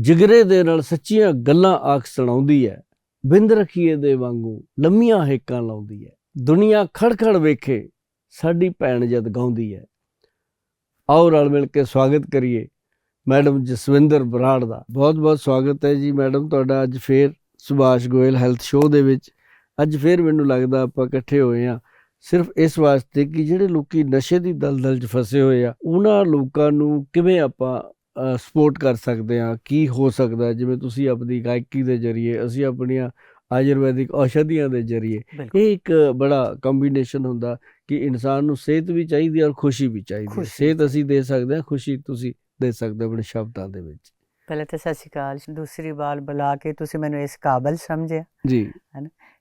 ਜਿਗਰੇ ਦੇ ਨਾਲ ਸੱਚੀਆਂ ਗੱਲਾਂ ਆਖ ਸੁਣਾਉਂਦੀ ਹੈ, ਬਿੰਦ ਰਖੀਏ ਦੇ ਵਾਂਗੂ ਲੰਮੀਆਂ ਹੇਕਾਂ ਲਾਉਂਦੀ ਹੈ। ਦੁਨੀਆ ਖੜਖੜ ਵੇਖੇ, ਸਾਡੀ ਭੈਣ ਜਦ ਗਾਉਂਦੀ ਹੈ। ਆਓ ਰਲ ਮਿਲ ਕੇ ਸਵਾਗਤ ਕਰੀਏ ਮੈਡਮ ਜਸਵਿੰਦਰ ਬਰਾੜ ਦਾ। ਬਹੁਤ ਬਹੁਤ ਸਵਾਗਤ ਹੈ ਜੀ ਮੈਡਮ, ਤੁਹਾਡਾ ਅੱਜ ਫੇਰ ਸੁਭਾਸ਼ ਗੋਇਲ ਹੈਲਥ ਸ਼ੋਅ ਦੇ ਵਿੱਚ। ਅੱਜ ਫੇਰ ਮੈਨੂੰ ਲੱਗਦਾ ਆਪਾਂ ਇਕੱਠੇ ਹੋਏ ਆ ਸਿਰਫ ਇਸ ਵਾਸਤੇ ਕਿ ਜਿਹੜੇ ਲੋਕੀ ਨਸ਼ੇ ਦੀ ਦਲਦਲ 'ਚ ਫਸੇ ਹੋਏ ਆ, ਉਹਨਾਂ ਲੋਕਾਂ ਨੂੰ ਕਿਵੇਂ ਆਪਾਂ ਸਪੋਰਟ ਕਰ ਸਕਦੇ ਆ ਕੀ ਹੋ ਸਕਦਾ ਜਿਵੇਂ ਤੁਸੀਂ ਆਪਣੀ ਗਾਇਕੀ ਦੇ ਜ਼ਰੀਏ ਅਸੀਂ ਆਪਣੀਆਂ ਆਯੁਰਵੈਦਿਕ ਔਸ਼ਧੀਆਂ ਦੇ ਜ਼ਰੀਏ ਇਹ ਇੱਕ ਬੜਾ ਕੰਬੀਨੇਸ਼ਨ ਹੁੰਦਾ ਕਿ ਇਨਸਾਨ ਨੂੰ ਸਿਹਤ ਵੀ ਚਾਹੀਦੀ ਔਰ ਖੁਸ਼ੀ ਵੀ ਚਾਹੀਦੀ। ਸਿਹਤ ਅਸੀਂ ਦੇ ਸਕਦੇ ਹਾਂ ਖੁਸ਼ੀ ਤੁਸੀਂ ਦੇ ਸਕਦੇ ਹੋ ਆਪਣੇ ਸ਼ਬਦਾਂ ਦੇ ਵਿੱਚ। ਪਹਿਲੇ ਤਾਂ ਸਤਿ ਸ਼੍ਰੀ ਅਕਾਲ ਦੂਸਰੀ ਵਾਰ ਬੁਲਾ ਕੇ ਤੁਸੀਂ ਮੈਨੂੰ ਇਸ ਕਾਬਲ ਸਮਝਿਆ। ਜੀ।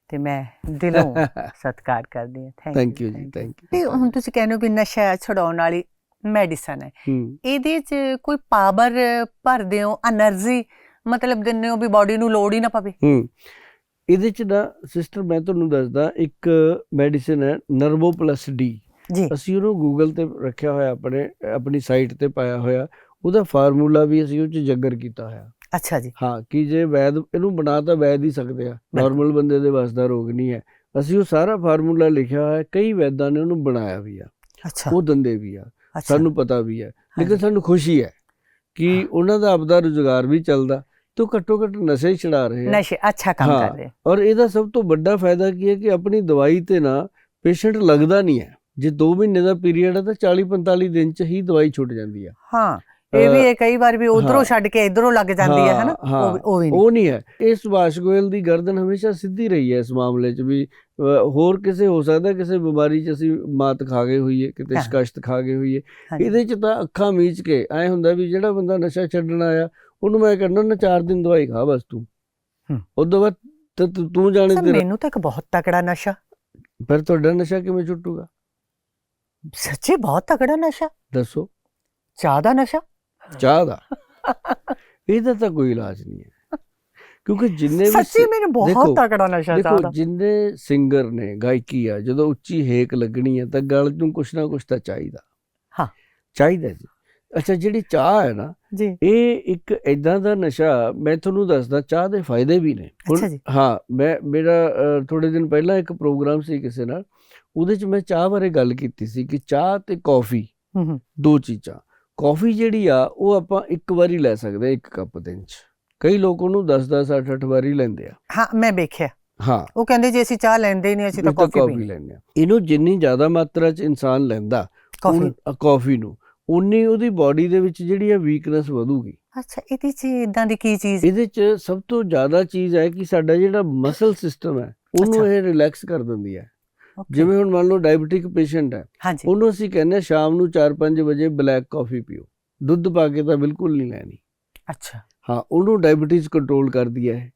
ਤੇ ਮੈਂ ਦਿਲੋਂ ਸਤਿਕਾਰ ਕਰਦੀ ਹਾਂ। Thank you ji thank you ਤੇ ਹੁਣ ਤੁਸੀਂ ਕਹਿੰਦੇ ਹੋ ਵੀ ਨਸ਼ਾ ਛਡਾਉਣ ਵਾਲੀ ਮੈਡੀਸਨ ਹੈ। ਇਹਦੇ 'ਚ ਕੋਈ ਪਾਵਰ ਭਰਦੇ ਹੋ એનર્ਜੀ ਮਤਲਬ ਦਿੰਦੇ ਹੋ ਵੀ ਬਾਡੀ ਨੂੰ ਲੋੜ ਹੀ ਨਾ ਪਵੇ? ਹੂੰ। ਇਹਦੇ 'ਚ ਨਾ ਸਿਸਟਰ ਮੈਂ ਤੁਹਾਨੂੰ ਦੱਸਦਾ ਇੱਕ ਮੈਡੀਸਨ ਹੈ ਨਰਵੋ ਪਲੱਸ ਡੀ ਜੀ। ਅਸੀਂ ਉਹਨੂੰ ਗੂਗਲ ਤੇ ਰੱਖਿਆ ਹੋਇਆ ਆਪਣੇ ਆਪਣੀ ਸਾਈਟ ਤੇ ਪਾਇਆ ਹੋਇਆ। ਉਹਦਾ ਫਾਰਮੂਲਾ ਵੀ ਅਸੀਂ ਉਹ 'ਚ ਜੱਗਰ ਕੀਤਾ ਹੋਇਆ। ਅੱਛਾ ਜੀ। ਹਾਂ ਕਿ ਜੇ ਵੈਦ ਇਹਨੂੰ ਬਣਾ ਤਾਂ ਵੈਦ ਹੀ ਸਕਦੇ ਆ। ਨਾਰਮਲ ਬੰਦੇ ਦੇ ਵਾਸਤਾ ਰੋਗ ਨਹੀਂ ਹੈ। ਅਸੀਂ ਉਹ ਸਾਰਾ ਫਾਰਮੂਲਾ ਲਿਖਿਆ ਹੋਇਆ ਕਈ ਵੈਦਾਂ ਨੇ ਉਹਨੂੰ ਬਣਾਇਆ ਵੀ ਆ। ਅੱਛਾ। ਉਹ ਦੰਦੇ ਵੀ ਆ। ਸਾਨੂੰ ਪਤਾ ਵੀ ਹੈ ਲੇਕਿਨ। ਸਾਨੂੰ ਖੁਸ਼ੀ ਹੈ ਕਿ। ਉਹਨਾਂ ਦਾ ਆਪਦਾ ਰੁਜ਼ਗਾਰ ਵੀ ਚੱਲਦਾ ਤੇ ਘੱਟੋ ਘੱਟ ਨਸ਼ੇ ਛਡਾ ਰਹੇ ਆ ਨਸ਼ੇ ਅੱਛਾ ਕੰਮ। ਕਰ ਰਹੇ ਔਰ ਇਹਦਾ ਸਭ ਤੋਂ ਵੱਡਾ ਫਾਇਦਾ ਕੀ ਹੈ ਕਿ ਆਪਣੀ ਦਵਾਈ ਤੇ ਨਾ ਪੇਸ਼ੈਂਟ ਲੱਗਦਾ ਨਹੀਂ ਹੈ ਜੇ 2 ਮਹੀਨੇ ਦਾ ਪੀਰੀਅਡ ਹੈ ਤਾਂ 40 45 ਦਿਨ ਚ ਹੀ ਦਵਾਈ ਛੁੱਟ ਜਾਂਦੀ ਹੈ ਹਾਂ ਇਹ ਵੀ ਹੈ ਕਈ ਵਾਰ ਵੀ ਉਧਰੋਂ। ਛੱਡ ਕੇ ਇਧਰੋਂ ਲੱਗ ਜਾਂਦੀ ਹੈ ਹਨਾ। ਉਹ ਵੀ- ਉਹ ਨਹੀਂ ਉਹ ਨਹੀਂ ਹੈ ਇਹ ਸੁਭਾਸ਼ ਗੋਇਲ ਦੀ ਗਰਦਨ ਹਮੇਸ਼ਾ ਸਿੱਧੀ ਰਹੀ ਹੈ ਇਸ ਮਾਮਲੇ 'ਚ ਵੀ ਹੋਰ ਕਿਸੇ ਹੋ ਸਕਦਾ ਕਿਸੇ ਬਿਮਾਰੀ 'ਚ ਅਸੀਂ ਮਾਤ ਖਾ ਗਏ ਹੋਈਏ ਕਿਤੇ। ਸ਼ਿਕਸ਼ਤ ਖਾ ਗਏ ਹੋਈਏ। ਇਹਦੇ 'ਚ ਤਾਂ ਅੱਖਾਂ ਮੀਚ ਕੇ ਐ ਹੁੰਦਾ ਵੀ ਜਿਹੜਾ ਬੰਦਾ ਨਸ਼ਾ ਛੱਡਣ ਆਇਆ ਉਹਨੂੰ ਮੈਂ ਕਹਿੰਦਾ ਨਾ 4 ਦਿਨ ਦਵਾਈ ਖਾ ਬਸ ਤੂੰ। ਹੂੰ। ਉਦੋਂ ਬਾਅਦ ਤਾਂ ਤੂੰ- ਤੂੰ ਜਾਣੇ ਤੇਰਾ। ਮੈਨੂੰ ਤਾਂ ਇੱਕ ਬਹੁਤ ਤਕੜਾ ਨਸ਼ਾ। ਫਿਰ ਤੁਹਾਡਾ ਨਸ਼ਾ ਕਿਵੇਂ ਛੁੱਟੂਗਾ? ਸੱਚੀ ਬਹੁਤ ਤਕੜਾ ਨਸ਼ਾ। ਦੱਸੋ। ਚਾਹ ਦਾ ਨਸ਼ਾ। ਚਾਹ ਦਾ? ਇਹਦਾ ਤਾਂ ਕੋਈ ਇਲਾਜ ਨਹੀਂ ਹੈ। ਕਿਉਂਕਿ ਜਿੰਨੇ ਵੀ ਸੱਚੀ ਮੈਨੂੰ ਬਹੁਤ ਤਕੜਾ ਨਸ਼ਾ ਚਾਹ ਦੇਖੋ ਜਿੰਨੇ ਸਿੰਗਰ ਨੇ ਗਾਇਕੀ ਆ ਜਦੋਂ ਉੱਚੀ ਹੇਕ ਲੱਗਣੀ ਹੈ ਤਾਂ ਗਲ ਨੂੰ ਕੁਛ ਨਾ ਕੁਛ ਤਾਂ ਚਾਹੀਦਾ। ਹਾਂ। ਚਾਹੀਦਾ ਜੀ। ਅੱਛਾ ਜਿਹੜੀ ਚਾਹ ਹੈ ਨਾ ਇਹ ਇੱਕ ਐਦਾਂ ਦਾ ਨਸ਼ਾ ਮੈਂ ਤੁਹਾਨੂੰ ਦੱਸਦਾ ਚਾਹ ਦੇ ਫਾਇਦੇ ਵੀ ਨੇ। ਹਾਂ ਮੈਂ ਮੇਰਾ ਥੋੜੇ ਦਿਨ ਪਹਿਲਾਂ ਇੱਕ ਪ੍ਰੋਗਰਾਮ ਸੀ ਕਿਸੇ ਨਾਲ ਉਹਦੇ 'ਚ ਮੈਂ ਚਾਹ ਬਾਰੇ ਗੱਲ ਕੀਤੀ ਸੀ ਕਿ ਚਾਹ ਤੇ ਕੌਫੀ ਹੂੰ ਹੂੰ। ਦੋ ਚੀਜ਼ਾਂ। ਕੌਫੀ ਜਿਹੜੀ ਆ ਉਹ ਆਪਾਂ ਇੱਕ ਵਾਰੀ ਲੈ ਸਕਦੇ ਆ ਇੱਕ ਕੱਪ ਦਿਨ 'ਚ ਕਈ ਲੋਕ ਉਹਨੂੰ 10-10 8-8 ਵਾਰੀ ਲੈਂਦੇ ਆ। ਹਾਂ ਮੈਂ ਵੇਖਿਆ। ਹਾਂ। ਉਹ ਕਹਿੰਦੇ ਜੇ ਅਸੀਂ ਚਾਹ ਲੈਂਦੇ ਹੀ ਨਹੀਂ ਅਸੀਂ ਤਾਂ ਕਾਫੀ ਲੈਂਦੇ ਆ। ਇਹਨੂੰ ਜਿੰਨੀ ਜ਼ਿਆਦਾ ਮਾਤਰਾ 'ਚ ਇਨਸਾਨ ਲੈਂਦਾ ਕਾਫੀ ਨੂੰ ਉਨੀ ਉਹਦੀ ਬਾਡੀ ਦੇ ਵਿੱਚ ਜਿਹੜੀ ਆ ਵੀਕਨੈਸ ਵਧੂਗੀ। ਅੱਛਾ ਇਹਦੇ ਚ ਇਦਾਂ ਦੀ ਕੀ ਚੀਜ਼? ਇਹਦੇ 'ਚ ਸਭ ਤੋਂ ਜ਼ਿਆਦਾ ਚੀਜ਼ ਹੈ ਕਿ ਸਾਡਾ ਜਿਹੜਾ ਮਸਲ ਸਿਸਟਮ ਹੈ ਉਹਨੂੰ। ਇਹ ਰਿਲੈਕਸ ਕਰ ਦਿੰਦੀ ਹੈ। ਜਿਵੇਂ ਹੁਣ ਮੰਨ ਲਓ ਡਾਇਬੀਟਿਕ ਪੇਸ਼ੈਂਟ ਹੈ ਉਹਨੂੰ ਅਸੀਂ ਕਹਿੰਦੇ ਹਾਂ ਸ਼ਾਮ ਨੂੰ 4-5 ਵਜੇ ਬਲੈਕ ਕਾਫੀ ਪੀਓ। ਦੁੱਧ ਪਾ ਕੇ ਤਾਂ ਬਿਲਕੁਲ ਨਹੀਂ ਲੈਣੀ। ਅੱਛਾ। ਹਾਂ ਉਹਨੂੰ ਡਾਇਬੀਟੀਜ਼ ਕੰਟਰੋਲ ਕਰਦੀ ਹੈ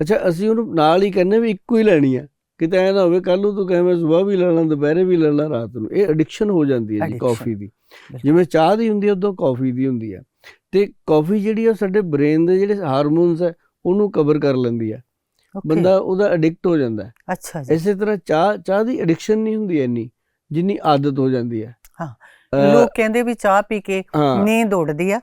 ਅੱਛਾ ਅਸੀਂ ਉਹਨੂੰ ਨਾਲ ਹੀ ਕਹਿੰਦੇ ਵੀ ਇੱਕੋ ਹੀ ਲੈਣੀ ਹੈ ਕਿਤੇ ਐ ਨਾ ਹੋਵੇ ਕੱਲ ਨੂੰ ਤੂੰ ਕਹੇ ਮੈਂ ਸਵੇਰ ਵੀ ਲੈ ਲਾਂ ਦੁਪਹਿਰੇ ਵੀ ਲੈ ਲਾਂ ਰਾਤ ਨੂੰ। ਇਹ ਐਡਿਕਸ਼ਨ ਹੋ ਜਾਂਦੀ ਹੈ ਜੀ ਕਾਫੀ ਦੀ। ਜਿਵੇਂ ਚਾਹ ਦੀ ਹੁੰਦੀ ਹੈ ਉਦੋਂ ਕਾਫੀ ਦੀ ਹੁੰਦੀ ਹੈ ਤੇ ਕਾਫੀ ਜਿਹੜੀ ਆ ਉਹ ਸਾਡੇ ਬ੍ਰੇਨ ਦੇ ਜਿਹੜੇ ਹਾਰਮੋਨਸ ਹੈ ਉਹਨੂੰ ਕਵਰ ਕਰ ਲੈਂਦੀ ਹੈ ਬੰਦਾ ਉਹਦਾ ਐਡਿਕਟ ਹੋ ਜਾਂਦਾ। ਹੈ ਅੱਛਾ ਜੀ। ਇਸੇ ਤਰ੍ਹਾਂ ਚਾਹ ਚਾਹ ਦੀ ਐਡਿਕਸ਼ਨ ਨਹੀਂ ਹੁੰਦੀ ਇੰਨੀ ਜਿੰਨੀ ਆਦਤ ਹੋ ਜਾਂਦੀ ਹੈ ਲੋਕ ਕਹਿੰਦੇ ਵੀ ਚਾਹ ਪੀ ਕੇ ਨੀਂਦ ਉੱਡਦੀ ਆ।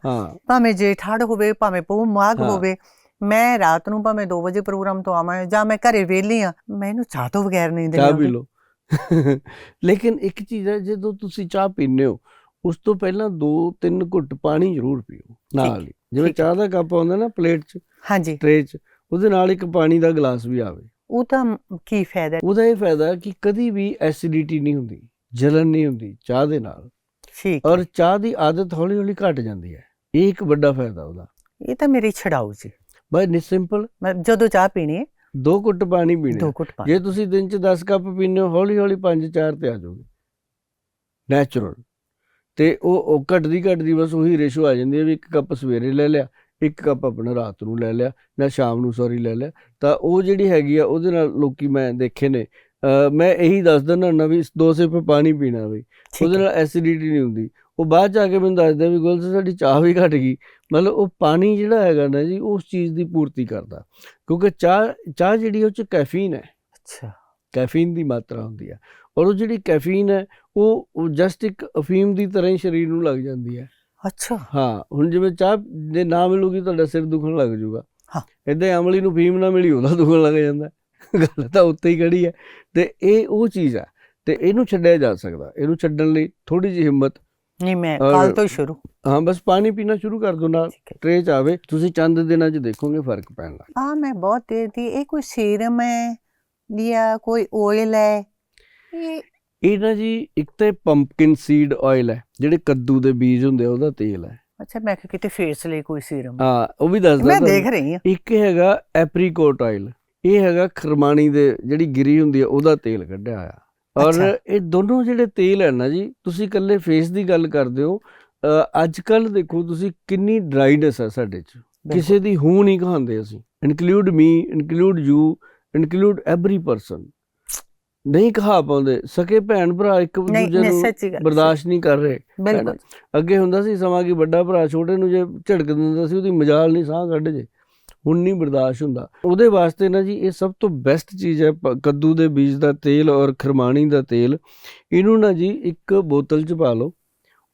ਭਾਵੇਂ ਜੇ ਠੜ ਹੋਵੇ ਭਾਵੇਂ ਪੂ ਮਾਗ। ਹੋਵੇ ਮੈਂ ਰਾਤ ਨੂੰ ਭਾਵੇਂ 2 ਵਜੇ ਪ੍ਰੋਗਰਾਮ ਤੋਂ ਆਵਾਂ ਜਾਂ ਮੈਂ ਘਰੇ ਵਿਹਲੀ ਆ ਮੈਨੂੰ ਚਾਹ ਤੋਂ ਬਗੈਰ ਨਹੀਂ ਚਾਹ ਪੀ ਲਓ। ਲੇਕਿਨ ਇੱਕ ਚੀਜ਼ ਹੈ ਜਦੋਂ ਤੁਸੀਂ ਚਾਹ ਪੀਂਦੇ ਹੋ ਉਸ ਤੋਂ ਪਹਿਲਾਂ 2-3 ਘੁੱਟ ਪਾਣੀ ਜ਼ਰੂਰ ਪੀਓ ਨਾਲ ਹੀ। ਜਿਵੇਂ। ਚਾਹ ਦਾ ਕੱਪ ਆਉਂਦਾ ਨਾ ਪਲੇਟ 'ਚ ਹਾਂਜੀ। ਟਰੇ 'ਚ ਉਹਦੇ ਨਾਲ ਇੱਕ ਪਾਣੀ ਦਾ ਗਲਾਸ ਵੀ ਆਵੇ। ਉਹ ਤਾਂ ਕੀ ਫਾਇਦਾ? ਉਹਦਾ ਇਹ ਫਾਇਦਾ ਕਿ ਕਦੀ ਵੀ ਐਸਿਡਿਟੀ ਨਹੀਂ ਹੁੰਦੀ ਜਲਨ ਨਹੀਂ ਹੁੰਦੀ ਚਾਹ ਦੇ ਨਾਲ। ਠੀਕ। ਔਰ ਚਾਹ ਦੀ ਆਦਤ ਹੌਲੀ-ਹੌਲੀ ਘਟ ਜਾਂਦੀ ਹੈ। ਇਹ ਇੱਕ ਵੱਡਾ ਫਾਇਦਾ ਉਹਦਾ। ਇਹ ਤਾਂ ਮੇਰੀ ਛਡਾਊ ਜੀ। ਬਸ ਨਿ ਸਿੰਪਲ ਜਦੋਂ ਚਾਹ ਪੀਣੀ ਹੈ ਦੋ ਘੁੱਟ ਪਾਣੀ ਪੀਣਾ ਦੋ ਘੁੱਟ ਪਾਣੀ। ਜੇ ਤੁਸੀਂ ਦਿਨ 'ਚ 10 ਕੱਪ ਪੀਂਦੇ ਹੋ ਹੌਲੀ-ਹੌਲੀ 5-4 ਤੇ ਆ ਜਾਓਗੇ। ਨੈਚੁਰਲ ਤੇ ਉਹ ਉਹ ਘਟਦੀ ਘਟਦੀ ਬਸ ਉਹੀ ਰੇਸ਼ੋ ਆ ਜਾਂਦੀ ਹੈ ਵੀ ਇੱਕ ਕੱਪ ਸਵੇਰੇ ਲੈ ਲਿਆ ਇੱਕ ਕੱਪ ਆਪਣਾ ਰਾਤ ਨੂੰ ਲੈ ਲਿਆ ਜਾਂ ਸ਼ਾਮ ਨੂੰ ਸੌਰੀ ਲੈ ਲਿਆ। ਤਾਂ ਉਹ ਜਿਹੜੀ ਹੈਗੀ ਆ ਉਹਦੇ ਨਾਲ ਲੋਕੀ ਮੈਂ ਦੇਖੇ ਨੇ ਮੈਂ ਇਹੀ ਦੱਸ ਦਿੰਦਾ ਹੁੰਦਾ ਵੀ ਦੋ ਸਿਪ ਪਾਣੀ ਪੀਣਾ ਬਈ। ਉਹਦੇ। ਨਾਲ ਐਸਿਡਿਟੀ ਨਹੀਂ ਹੁੰਦੀ। ਉਹ ਬਾਅਦ ਚ ਆ ਕੇ ਮੈਨੂੰ ਦੱਸਦੇ ਵੀ ਗੁਲ ਸਾਡੀ ਚਾਹ ਵੀ ਘਟ ਗਈ। ਮਤਲਬ ਉਹ ਪਾਣੀ ਜਿਹੜਾ ਹੈਗਾ ਨਾ ਜੀ ਉਸ ਚੀਜ਼ ਦੀ ਪੂਰਤੀ ਕਰਦਾ। ਕਿਉਂਕਿ ਚਾਹ ਚਾਹ ਜਿਹੜੀ ਉਹ ਚ ਕੈਫੀਨ ਹੈ। ਅੱਛਾ। ਕੈਫੀਨ ਦੀ ਮਾਤਰਾ ਹੁੰਦੀ ਹੈ ਔਰ ਉਹ ਜਿਹੜੀ ਕੈਫੀਨ ਹੈ ਉਹ ਜਸਟ ਇੱਕ ਅਫੀਮ ਦੀ ਤਰ੍ਹਾਂ ਹੀ ਸਰੀਰ ਨੂੰ ਲੱਗ ਜਾਂਦੀ ਹੈ। ਅੱਛਾ। ਹਾਂ ਹੁਣ ਜਿਵੇਂ ਚਾਹ ਜੇ ਨਾ ਮਿਲੂਗੀ ਤੁਹਾਡਾ ਸਿਰ ਦੁਖਣ ਲੱਗ ਜਾਊਗਾ ਹਾਂ। ਇਦਾਂ ਅਮਲੀ ਨੂੰ ਫੀਮ ਨਾ ਮਿਲੀ ਉਹਦਾ ਦੁਖਣ ਲੱਗ ਜਾਂਦਾ। ਗੱਲ ਤਾਂ ਉੱਤੇ ਹੀ ਖੜੀ ਹੈ। ਤੇ ਇਹ ਉਹ ਚੀਜ਼ ਹੈ ਤੇ ਇਹਨੂੰ ਛੱਡਿਆ ਜਾ ਸਕਦਾ। ਇਹਨੂੰ ਛੱਡਣ ਲਈ ਥੋੜੀ ਜਿਹੀ ਹਿੰਮਤ। ਨਹੀਂ ਮੈਂ ਕੱਲ ਤੋਂ ਸ਼ੁਰੂ। ਹਾਂ ਬਸ ਪਾਣੀ ਪੀਣਾ ਸ਼ੁਰੂ ਕਰ ਦੋ ਨਾਲ। ਟਰੇ ਚ ਆਵੇ। ਤੁਸੀਂ ਚੰਦ ਦਿਨਾਂ ਚ ਦੇਖੋਗੇ ਫ਼ਰਕ ਪੈਣ ਲੱਗ ਆ ਮੈਂ ਬਹੁਤ ਦੇਰ ਦੀ ਇਹ ਕੋਈ ਸੀਰਮ ਹੈ ਜਾਂ ਕੋਈ ਆਇਲ ਹੈ? ਇਹ ਇਹ ਨਾ ਜੀ ਇੱਕ ਤੇ ਪੰਪਕਿਨ ਸੀਡ ਆਇਲ ਹੈ ਜਿਹੜੇ ਕੱਦੂ ਦੇ ਬੀਜ ਹੁੰਦੇ ਆ ਉਹਦਾ ਤੇਲ ਹੈ। ਅੱਛਾ ਮੈਂ ਕਿਹਾ ਕਿਤੇ ਫੇਸ ਲਈ ਕੋਈ ਸੀਰਮ ਹਾਂ। ਉਹ ਵੀ ਦੱਸਦਾ ਮੈਂ। ਦੇਖ ਰਹੀ ਹਾਂ। ਇੱਕ ਹੈਗਾ ਐਪਰੀਕੋਟ ਆਇਲ ਇਹ ਹੈਗਾ ਖਰਮਾਣੀ ਦੇ ਜਿਹੜੀ ਗਿਰੀ ਹੁੰਦੀ ਹੈ ਉਹਦਾ ਤੇਲ ਕੱਢਿਆ ਹੋਇਆ। ਔਰ। ਇਹ ਦੋਨੋਂ ਜਿਹੜੇ ਤੇਲ ਹੈ ਨਾ ਜੀ ਤੁਸੀਂ ਇਕੱਲੇ ਫੇਸ ਦੀ ਗੱਲ ਕਰਦੇ ਹੋ ਅੱਜ ਕੱਲ ਦੇਖੋ ਤੁਸੀਂ ਕਿੰਨੀ ਡਰਾਈਨੈਸ ਹੈ ਸਾਡੇ 'ਚ। ਕਿਸੇ ਦੀ ਹੂੰ ਨਹੀਂ ਕਹਾਂਦੇ ਅਸੀਂ। Include me include you include every person ਨਹੀਂ ਕਹਾ ਪਾਉਂਦੇ। ਸਕੇ ਭੈਣ ਭਰਾ ਇੱਕ ਦੂਜੇ ਨੂੰ ਬਰਦਾਸ਼ਤ ਨਹੀਂ ਕਰ ਰਹੇ। ਬਿਲਕੁਲ। ਅੱਗੇ ਹੁੰਦਾ ਸੀ ਸਮਾਂ ਕਿ ਵੱਡਾ ਭਰਾ ਛੋਟੇ ਨੂੰ ਜੇ ਝੜਕ ਦਿੰਦਾ ਸੀ ਉਹਦੀ ਮਜਾਲ ਨਹੀਂ ਸਾਹ ਕੱਢ ਜੇ। ਹੁਣ ਨਹੀਂ ਬਰਦਾਸ਼ਤ ਹੁੰਦਾ। ਉਹਦੇ ਵਾਸਤੇ ਨਾ ਜੀ ਇਹ ਸਭ ਤੋਂ ਬੈਸਟ ਚੀਜ਼ ਹੈ ਕੱਦੂ ਦੇ ਬੀਜ ਦਾ ਤੇਲ ਔਰ ਖਰਮਾਣੀ ਦਾ ਤੇਲ। ਇਹਨੂੰ ਨਾ ਜੀ ਇੱਕ ਬੋਤਲ 'ਚ ਪਾ ਲਓ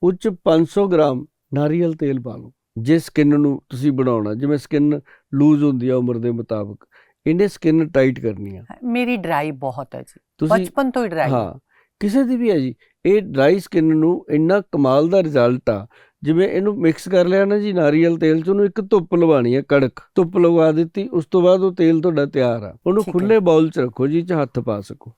ਉਹ 'ਚ 500 ਗ੍ਰਾਮ ਨਾਰੀਅਲ ਤੇਲ ਪਾ ਲਓ। ਜੇ ਸਕਿਨ ਨੂੰ ਤੁਸੀਂ ਬਣਾਉਣਾ ਜਿਵੇਂ ਸਕਿਨ ਲੂਜ਼ ਹੁੰਦੀ ਆ ਉਮਰ ਦੇ ਮੁਤਾਬਕ ਇਹਨੇ ਸਕਿਨ ਟਾਈਟ ਕਰਨੀ ਆ। ਮੇਰੀ ਡਰਾਈ ਬਹੁਤ ਹੈ ਜੀ। ਬਚਪਨ ਤੋਂ ਹੀ ਡਰਾਈ ਹਾਂ ਕਿਸੇ ਦੀ ਵੀ ਹੈ ਜੀ ਇਹ ਡਰਾਈ ਸਕਿਨ ਨੂੰ ਇੰਨਾ ਕਮਾਲ ਦਾ ਰਿਜ਼ਲਟ ਆ ਜਿਵੇਂ ਇਹਨੂੰ ਮਿਕਸ ਕਰ ਲਿਆ ਨਾ ਜੀ ਨਾਰੀਅਲ ਤੇਲ ਚ ਉਹਨੂੰ ਇੱਕ ਧੁੱਪ ਲਵਾਣੀ ਹੈ ਕੜਕ। ਧੁੱਪ ਲਵਾ ਦਿੱਤੀ ਉਸ ਤੋਂ ਬਾਅਦ ਉਹ ਤੇਲ ਤੁਹਾਡਾ ਤਿਆਰ ਆ। ਉਹਨੂੰ। ਖੁੱਲੇ ਬਾਉਲ ਚ ਰੱਖੋ ਜੀ ਚ ਹੱਥ ਪਾ ਸਕੋ।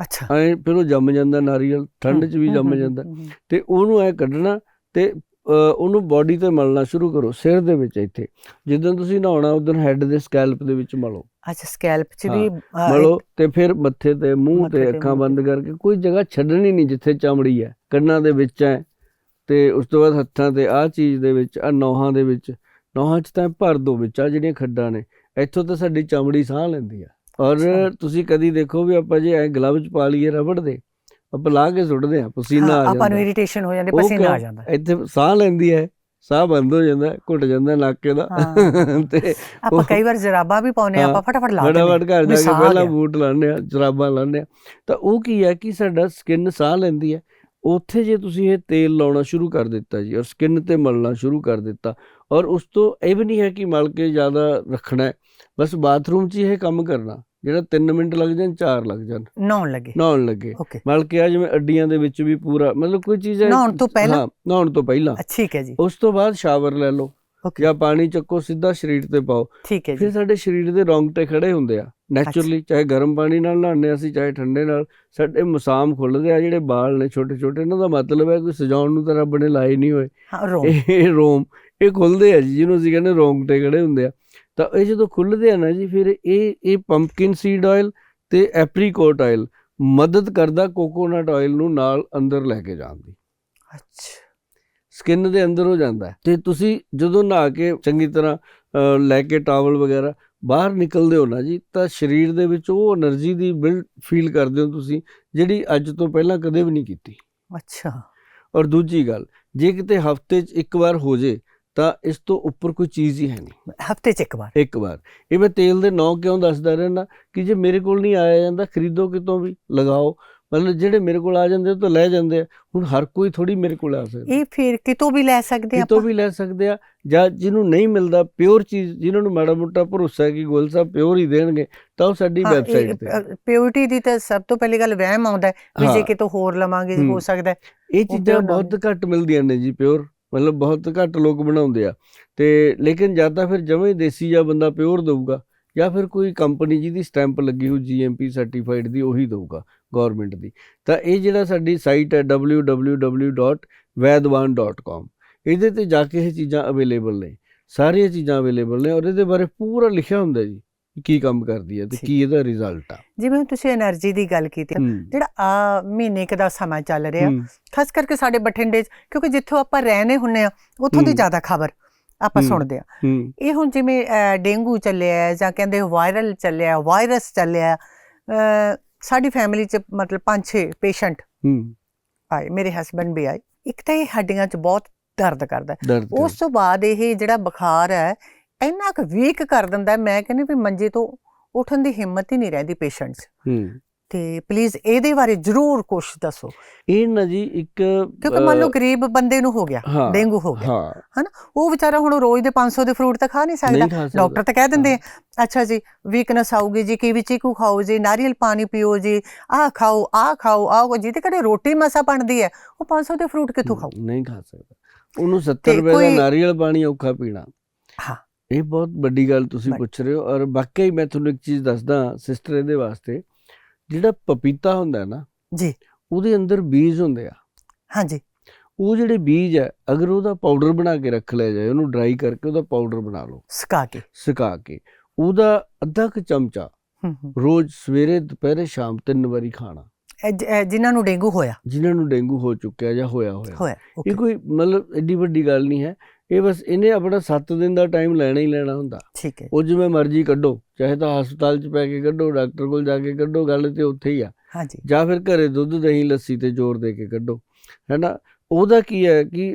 ਅੱਛਾ। ਐ ਫਿਰ ਉਹ ਜੰਮ ਜਾਂਦਾ ਨਾਰੀਅਲ ਠੰਡ ਚ ਵੀ ਜੰਮ ਜਾਂਦਾ। ਤੇ ਉਹਨੂੰ ਐ ਕੱਢਣਾ ਤੇ ਉਹਨੂੰ ਬਾਡੀ ਤੇ ਮਲਣਾ ਸ਼ੁਰੂ ਕਰੋ ਸਿਰ ਦੇ ਵਿੱਚ ਇੱਥੇ। ਜਿੱਦਣ ਤੁਸੀਂ ਨਹਾਉਣਾ ਉਦੋਂ ਹੈੱਡ ਦੇ ਸਕੈਲਪ ਦੇ ਵਿੱਚ ਮਲੋ। ਅੱਛਾ ਸਕੈਲਪ ਚ ਵੀ ਮਲੋ ਤੇ ਫਿਰ ਮੱਥੇ ਤੇ ਮੂੰਹ ਤੇ ਅੱਖਾਂ ਬੰਦ। ਕਰਕੇ ਕੋਈ ਜਗ੍ਹਾ ਛੱਡਣੀ ਨਹੀਂ ਜਿੱਥੇ ਚਮੜੀ ਹੈ। ਕੰਨਾਂ ਦੇ ਵਿੱਚ ਹੈ ਤੇ ਉਸ ਤੋਂ ਬਾਅਦ ਹੱਥਾਂ ਤੇ ਆਹ ਚੀਜ਼ ਦੇ ਵਿੱਚ ਆ ਨੌਹਾਂ ਦੇ ਵਿੱਚ ਨੌਹਾਂ 'ਚ ਤਾਂ ਭਰ ਦੋ ਵਿੱਚ ਆ ਜਿਹੜੀਆਂ ਖੱਡਾਂ ਨੇ ਇੱਥੋਂ ਤਾਂ ਸਾਡੀ ਚਮੜੀ ਸਾਹ ਲੈਂਦੀ ਆ ਔਰ। ਤੁਸੀਂ ਕਦੀ ਦੇਖੋ ਵੀ ਆਪਾਂ ਜੇ ਐ ਗਲਵਜ਼ ਪਾ ਲਈਏ ਰਬੜ ਦੇ ਆਪਾਂ ਲਾ ਕੇ ਸੁੱਟਦੇ ਆ ਪਸੀਨਾ ਆ ਆਪਾਂ ਨੂੰ ਜਾਂਦਾ ਇਰੀਟੇਸ਼ਨ ਹੋ ਜਾਂਦੀ ਪਸੀਨਾ ਆ? ਜਾਂਦਾ ਇੱਥੇ ਸਾਹ ਲੈਂਦੀ ਹੈ ਸਾਹ ਬੰਦ ਹੋ ਜਾਂਦਾ ਘੁੱਟ ਜਾਂਦਾ ਨਾਕੇ ਦਾ। ਤੇ ਆਪਾਂ ਕਈ ਵਾਰ ਜਰਾਬਾਂ ਵੀ ਪਾਉਨੇ ਆਪਾਂ ਫਟਾਫਟ ਲਾ ਦਿੰਦੇ ਫਟਾਫਟ ਘਰ ਜਾ ਕੇ ਪਹਿਲਾਂ। ਬੂਟ ਲਾਉਂਦੇ ਆ ਜਰਾਬਾਂ ਲਾਉਂਦੇ ਆ ਤਾਂ ਉਹ ਕੀ ਹੈ ਕਿ ਸਾਡਾ ਸਕਿਨ ਸਾਹ ਲੈਂਦੀ ਹੈ ਉੱਥੇ ਜੇ ਤੁਸੀਂ ਇਹ ਤੇਲ ਲਾਉਣਾ ਸ਼ੁਰੂ ਕਰ ਦਿੱਤਾ ਜੀ ਔਰ ਸਕਿਨ ਤੇ ਮਲਣਾ ਸ਼ੁਰੂ ਕਰ ਦਿੱਤਾ ਔਰ ਉਸ ਤੋਂ ਇਹ ਵੀ ਨਹੀਂ ਹੈ ਕਿ ਮਲ ਕੇ ਜ਼ਿਆਦਾ ਰੱਖਣਾ ਬਸ ਬਾਥਰੂਮ 'ਚ ਇਹ ਕੰਮ ਕਰਨਾ ਜਿਹੜਾ 3 ਮਿੰਟ ਲੱਗ ਜਾਣ 4 ਲੱਗ ਜਾਣ। ਨਹਾਉਣ ਲੱਗੇ। ਨਹਾਉਣ ਲੱਗੇ। ਮਲ ਕੇ ਆ ਜਿਵੇਂ ਅੱਡੀਆਂ ਦੇ ਵਿੱਚ ਵੀ ਪੂਰਾ ਮਤਲਬ ਕੋਈ ਚੀਜ਼ ਹੈ ਨਹਾਉਣ ਤੋਂ ਪਹਿਲਾਂ? ਨਹਾਉਣ ਤੋਂ ਪਹਿਲਾਂ। ਠੀਕ ਹੈ ਜੀ। ਉਸ ਤੋਂ ਬਾਅਦ ਸ਼ਾਵਰ ਲੈ ਲਓ। ਜਾਂ ਪਾਣੀ ਚੱਕੋ ਸਿੱਧਾ ਸਰੀਰ ਤੇ ਪਾਓ। ਠੀਕ ਹੈ ਫਿਰ ਜੀ ਸਾਡੇ ਸਰੀਰ ਦੇ ਰੌਂਗਟੇ ਖੜੇ ਹੁੰਦੇ ਆ। ਨੈਚੁਰਲੀ ਚਾਹੇ ਗਰਮ ਪਾਣੀ ਨਾਲ ਨਹਾਉਂਦੇ ਅਸੀਂ ਚਾਹੇ ਠੰਡੇ ਨਾਲ ਸਾਡੇ ਮਸਾਮ ਖੁੱਲਦੇ ਆ ਜਿਹੜੇ ਵਾਲ ਨੇ ਛੋਟੇ ਛੋਟੇ ਇਹਨਾਂ ਦਾ ਮਤਲਬ ਹੈ ਕੋਈ ਸਜਾਉਣ ਨੂੰ ਤਾਂ ਰੱਬ ਨੇ ਲਾਏ ਨਹੀਂ ਹੋਏ। ਇਹ ਰੋਮ ਇਹ ਖੁੱਲਦੇ ਆ ਜੀ ਜਿਹਨੂੰ ਅਸੀਂ ਕਹਿੰਦੇ ਰੌਂਗਟੇ ਖੜੇ ਹੁੰਦੇ ਆ। ਤਾਂ ਇਹ ਜਦੋਂ ਖੁੱਲਦੇ ਆ ਨਾ ਜੀ ਫਿਰ ਇਹ ਇਹ ਪੰਪਕਿਨ ਸੀਡ ਆਇਲ ਤੇ ਐਪਰੀਕੋਟ ਆਇਲ ਮਦਦ ਕਰਦਾ ਕੋਕੋਨਟ ਆਇਲ ਨੂੰ ਨਾਲ ਅੰਦਰ ਲੈ ਕੇ ਜਾਣ ਦੀ। ਅੱਛਾ। ਸਕਿਨ ਦੇ ਅੰਦਰ ਹੋ ਜਾਂਦਾ ਤੇ ਤੁਸੀਂ ਜਦੋਂ ਨਹਾ ਕੇ ਚੰਗੀ ਤਰ੍ਹਾਂ ਲੈ ਕੇ ਟਾਵਲ ਵਗੈਰਾ ਬਾਹਰ ਨਿਕਲਦੇ ਹੋ ਨਾ ਜੀ ਤਾਂ ਸਰੀਰ ਦੇ ਵਿੱਚ ਉਹ એનર્ਜੀ ਦੀ ਬਿਲਡ ਫੀਲ ਕਰਦੇ ਹੋ ਤੁਸੀਂ ਜਿਹੜੀ ਅੱਜ ਤੋਂ ਪਹਿਲਾਂ ਕਦੇ ਵੀ ਨਹੀਂ ਕੀਤੀ। ਅੱਛਾ। ਔਰ ਦੂਜੀ ਗੱਲ ਜੇ ਕਿਤੇ ਹਫ਼ਤੇ 'ਚ ਇੱਕ ਵਾਰ ਹੋ ਜੇ ਤਾਂ ਇਸ ਤੋਂ ਉੱਪਰ ਕੋਈ ਚੀਜ਼ ਹੀ ਹੈ ਨਹੀਂ। ਹਫ਼ਤੇ 'ਚ ਇੱਕ ਵਾਰ। ਇੱਕ ਵਾਰ। ਇਹ ਮੈਂ ਤੇਲ ਦੇ ਨੌ ਕਿਉਂ ਦੱਸਦਾ ਰਹਿਣਾ ਕਿ ਜੇ ਮੇਰੇ ਕੋਲ ਨਹੀਂ ਆਇਆ ਜਾਂਦਾ ਖਰੀਦੋ ਕਿਤੋਂ ਵੀ ਲਗਾਓ। ਮਤਲਬ ਜਿਹੜੇ ਮੇਰੇ ਕੋਲ ਆ ਜਾਂਦੇ ਉਹ ਤਾਂ ਲੈ ਜਾਂਦੇ ਆ। ਹੁਣ ਹਰ ਕੋਈ ਥੋੜੀ ਮੇਰੇ ਕੋਲ ਆ ਸਕਦਾ। ਇਹ ਫਿਰ ਕਿਤੋਂ ਵੀ ਲੈ ਸਕਦੇ ਕਿਤੋਂ ਆਪਾਂ? ਵੀ ਲੈ ਸਕਦੇ ਆ ਜਾਂ ਜਿਹਨੂੰ ਨਹੀਂ ਮਿਲਦਾ ਪਿਓਰ ਚੀਜ਼ ਜਿਨ੍ਹਾਂ ਨੂੰ ਮਾੜਾ ਮੋਟਾ ਭਰੋਸਾ ਹੈ ਕਿ ਗੋਲ ਸਾਹਿਬ ਪਿਓਰ ਹੀ ਦੇਣਗੇ ਤਾਂ ਉਹ ਸਾਡੀ ਵੈਬਸਾਈਟ ਤੇ। ਪਿਓਰਿਟੀ ਦੀ ਤਾਂ ਸਭ ਤੋਂ ਪਹਿਲੀ ਗੱਲ ਵਹਿਮ ਆਉਂਦਾ ਹੈ ਵੀ ਜੇ। ਕਿਤੋਂ ਹੋਰ ਲਵਾਂਗੇ ਹੂੰ। ਸਕਦਾ। ਇਹ ਚੀਜ਼ਾਂ ਬਹੁਤ ਘੱਟ ਮਿਲਦੀਆਂ ਨੇ ਜੀ ਪਿਓਰ ਮਤਲਬ ਬਹੁਤ ਘੱਟ ਲੋਕ ਬਣਾਉਂਦੇ ਆ। ਤੇ ਲੇਕਿਨ ਜਾਂ ਤਾਂ ਫਿਰ ਜਮਾਂ ਦੇਸੀ ਜਾਂ ਬੰਦਾ ਪਿਓਰ ਦਊਗਾ। ਜਾਂ ਫਿਰ ਕੋਈ ਕੰਪਨੀ ਜਿਹਦੀ ਸਟੈਂਪ ਲੱਗੀ ਹੋ ਪੀ ਸਰਟੀਫਾਈਡ ਦੀ ਉਹੀ ਦੇਊਗਾ ਗਵਰਨਮੈਂਟ ਦੀ। ਤਾਂ ਇਹ ਜਿਹੜਾ ਸਾਡੀ ਸਾਈਟ ਹੈ www.vaidwan.com ਇਹਦੇ ਤੇ ਜਾ ਕੇ ਇਹ ਚੀਜ਼ਾਂ ਅਵੇਲੇਬਲ ਨੇ ਸਾਰੀਆਂ ਚੀਜ਼ਾਂ ਅਵੇਲੇਬਲ ਨੇ ਔਰ ਇਹਦੇ ਬਾਰੇ ਪੂਰਾ ਲਿਖਿਆ ਹੁੰਦਾ ਜੀ ਕੀ ਕੰਮ ਕਰਦੀ ਹੈ ਤੇ ਕੀ ਇਹਦਾ ਰਿਜ਼ਲਟ ਆ। ਜਿਵੇਂ ਤੁਸੀਂ એનર્ਜੀ ਦੀ ਗੱਲ ਕੀਤੀ ਜਿਹੜਾ ਆ ਮਹੀਨੇ ਕ ਦਾ ਸਮਾਂ ਚੱਲ ਰਿਹਾ ਖਾਸ ਕਰਕੇ ਸਾਡੇ ਬਠਿੰਡੇ ਚ ਕਿਉਂਕਿ ਜਿੱਥੋਂ ਆਪਾਂ ਰਹਿਨੇ ਹੁੰਨੇ ਆ ਉੱਥੋਂ ਦੀ ਜ਼ਿਆਦਾ ਖਬਰ। ਆਪਾਂ। ਸੁਣਦੇ ਆ ਇਹ ਹੁਣ ਜਿਵੇਂ ਡੇਂਗੂ ਚੱਲਿਆ ਹੈ ਜਾਂ ਕਹਿੰਦੇ ਵਾਇਰਲ ਚੱਲਿਆ ਵਾਇਰਸ ਚੱਲਿਆ ਸਾਡੀ ਫੈਮਿਲੀ 'ਚ ਮਤਲਬ 5-6 ਪੇਸ਼ੈਂਟ ਆਏ ਮੇਰੇ ਹਸਬੰਡ ਵੀ ਆਏ। ਇੱਕ ਤਾਂ ਇਹ ਹੱਡੀਆਂ 'ਚ ਬਹੁਤ ਦਰਦ ਕਰਦਾ ਉਸ ਤੋਂ ਬਾਅਦ ਇਹ ਜਿਹੜਾ ਬੁਖਾਰ ਹੈ ਇੰਨਾ ਕੁ ਵੀਕ ਕਰ ਦਿੰਦਾ ਮੈਂ ਕਹਿੰਦੀ ਵੀ ਮੰਜੇ ਤੋਂ ਉੱਠਣ ਦੀ ਹਿੰਮਤ ਹੀ ਨਹੀਂ ਰਹਿੰਦੀ ਪੇਸ਼ੈਂਟਸ ਹੂੰ। ਤੇ ਪਲੀਜ਼ ਇਹਦੇ ਬਾਰੇ ਜ਼ਰੂਰ ਕੁਝ ਦੱਸੋ। ਇਹ ਨਾ ਜੀ ਇੱਕ ਕਿਉਂਕਿ ਮੰਨ ਲਓ ਗਰੀਬ ਬੰਦੇ ਨੂੰ ਹੋ ਗਿਆ ਡੇਂਗੂ ਹੋ ਗਿਆ ਹਾਂ। ਉਹ ਵਿਚਾਰਾ ਹੁਣ ਰੋਜ਼ ਦੇ 500 ਦੇ ਫਰੂਟ ਤਾਂ ਖਾ ਨਹੀਂ ਸਕਦਾ। ਡਾਕਟਰ ਤਾਂ ਕਹਿ ਦਿੰਦੇ ਅੱਛਾ ਜੀ ਵੀਕਨੈਸ ਆਊਗੀ ਜੀ ਕੀਵੀ ਚੀਕੂ ਖਾਓ ਜੀ ਨਾਰੀਅਲ ਪਾਣੀ ਪੀਓ ਜੀ ਆਹ ਖਾਓ ਆਹ ਖਾਓ ਆਹ ਜਿਹਦੇ ਘਰੇ ਰੋਟੀ ਮਸਾ ਬਣਦੀ ਹੈ ਉਹ 500 ਦੇ ਫਰੂਟ ਕਿੱਥੋਂ ਖਾਓ ਨਹੀਂ ਖਾ ਸਕਦਾ। ਉਹਨੂੰ 70 ਤੇ ਰੁਪਏ ਦਾ ਨਾਰੀਅਲ ਪਾਣੀ ਔਖਾ ਪੀਣਾ। ਹਾਂ। ਇਹ ਬਹੁਤ ਵੱਡੀ ਗੱਲ ਤੁਸੀਂ। ਪੁੱਛ ਰਹੇ ਹੋ ਔਰ ਵਾਕਈ ਮੈਂ ਤੁਹਾਨੂੰ ਇੱਕ ਚੀਜ਼ ਦੱਸਦਾ ਸਿਸਟਰ ਇਹਦੇ ਵਾਸਤੇ ਜਿਹੜਾ ਪਪੀਤਾ ਹੁੰਦਾ ਨਾ ਜੀ। ਉਹਦੇ ਅੰਦਰ ਬੀਜ ਹੁੰਦੇ ਆ। ਹਾਂਜੀ। ਉਹ ਜਿਹੜੇ ਬੀਜ ਹੈ ਅਗਰ ਉਹਦਾ ਪਾਊਡਰ ਬਣਾ ਕੇ ਰੱਖ ਲਿਆ ਜਾਏ ਉਹਨੂੰ ਡਰਾਈ ਕਰਕੇ ਉਹਦਾ ਪਾਊਡਰ ਬਣਾ ਲਓ। ਸੁਕਾ ਕੇ। ਸੁਕਾ ਕੇ। ਉਹਦਾ ਅੱਧਾ ਕੁ ਚਮਚਾ ਰੋਜ਼ ਸਵੇਰੇ ਦੁਪਹਿਰੇ ਸ਼ਾਮ ਤਿੰਨ ਵਾਰੀ ਖਾਣਾ। ਜਿਨ੍ਹਾਂ ਨੂੰ ਡੇਂਗੂ ਹੋਇਆ। ਜਿਨ੍ਹਾਂ ਨੂੰ ਡੇਂਗੂ ਹੋ ਚੁੱਕਿਆ ਜਾਂ ਹੋਇਆ ਹੋਇਆ। ਇਹ ਕੋਈ ਮਤਲਬ ਐਡੀ ਵੱਡੀ ਗੱਲ ਨਹੀਂ ਹੈ। ਇਹ ਬਸ ਇਹਨੇ ਆਪਣਾ 7 ਦਿਨ ਦਾ ਟਾਈਮ ਲੈਣਾ ਹੀ ਲੈਣਾ ਹੁੰਦਾ। ਠੀਕ ਹੈ ਉਹ ਜਿਵੇਂ ਮਰਜ਼ੀ ਕੱਢੋ ਚਾਹੇ ਤਾਂ ਹਸਪਤਾਲ 'ਚ ਪੈ ਕੇ ਕੱਢੋ ਡਾਕਟਰ ਕੋਲ ਜਾ ਕੇ ਕੱਢੋ ਗੱਲ ਤੇ ਉੱਥੇ ਹੀ ਆ। ਹਾਂਜੀ ਜਾਂ। ਫਿਰ ਘਰੇ ਦੁੱਧ ਦਹੀਂ ਲੱਸੀ ਤੇ ਜ਼ੋਰ ਦੇ ਕੇ ਕੱਢੋ। ਹੈਨਾ? ਉਹਦਾ ਕੀ ਹੈ ਕਿ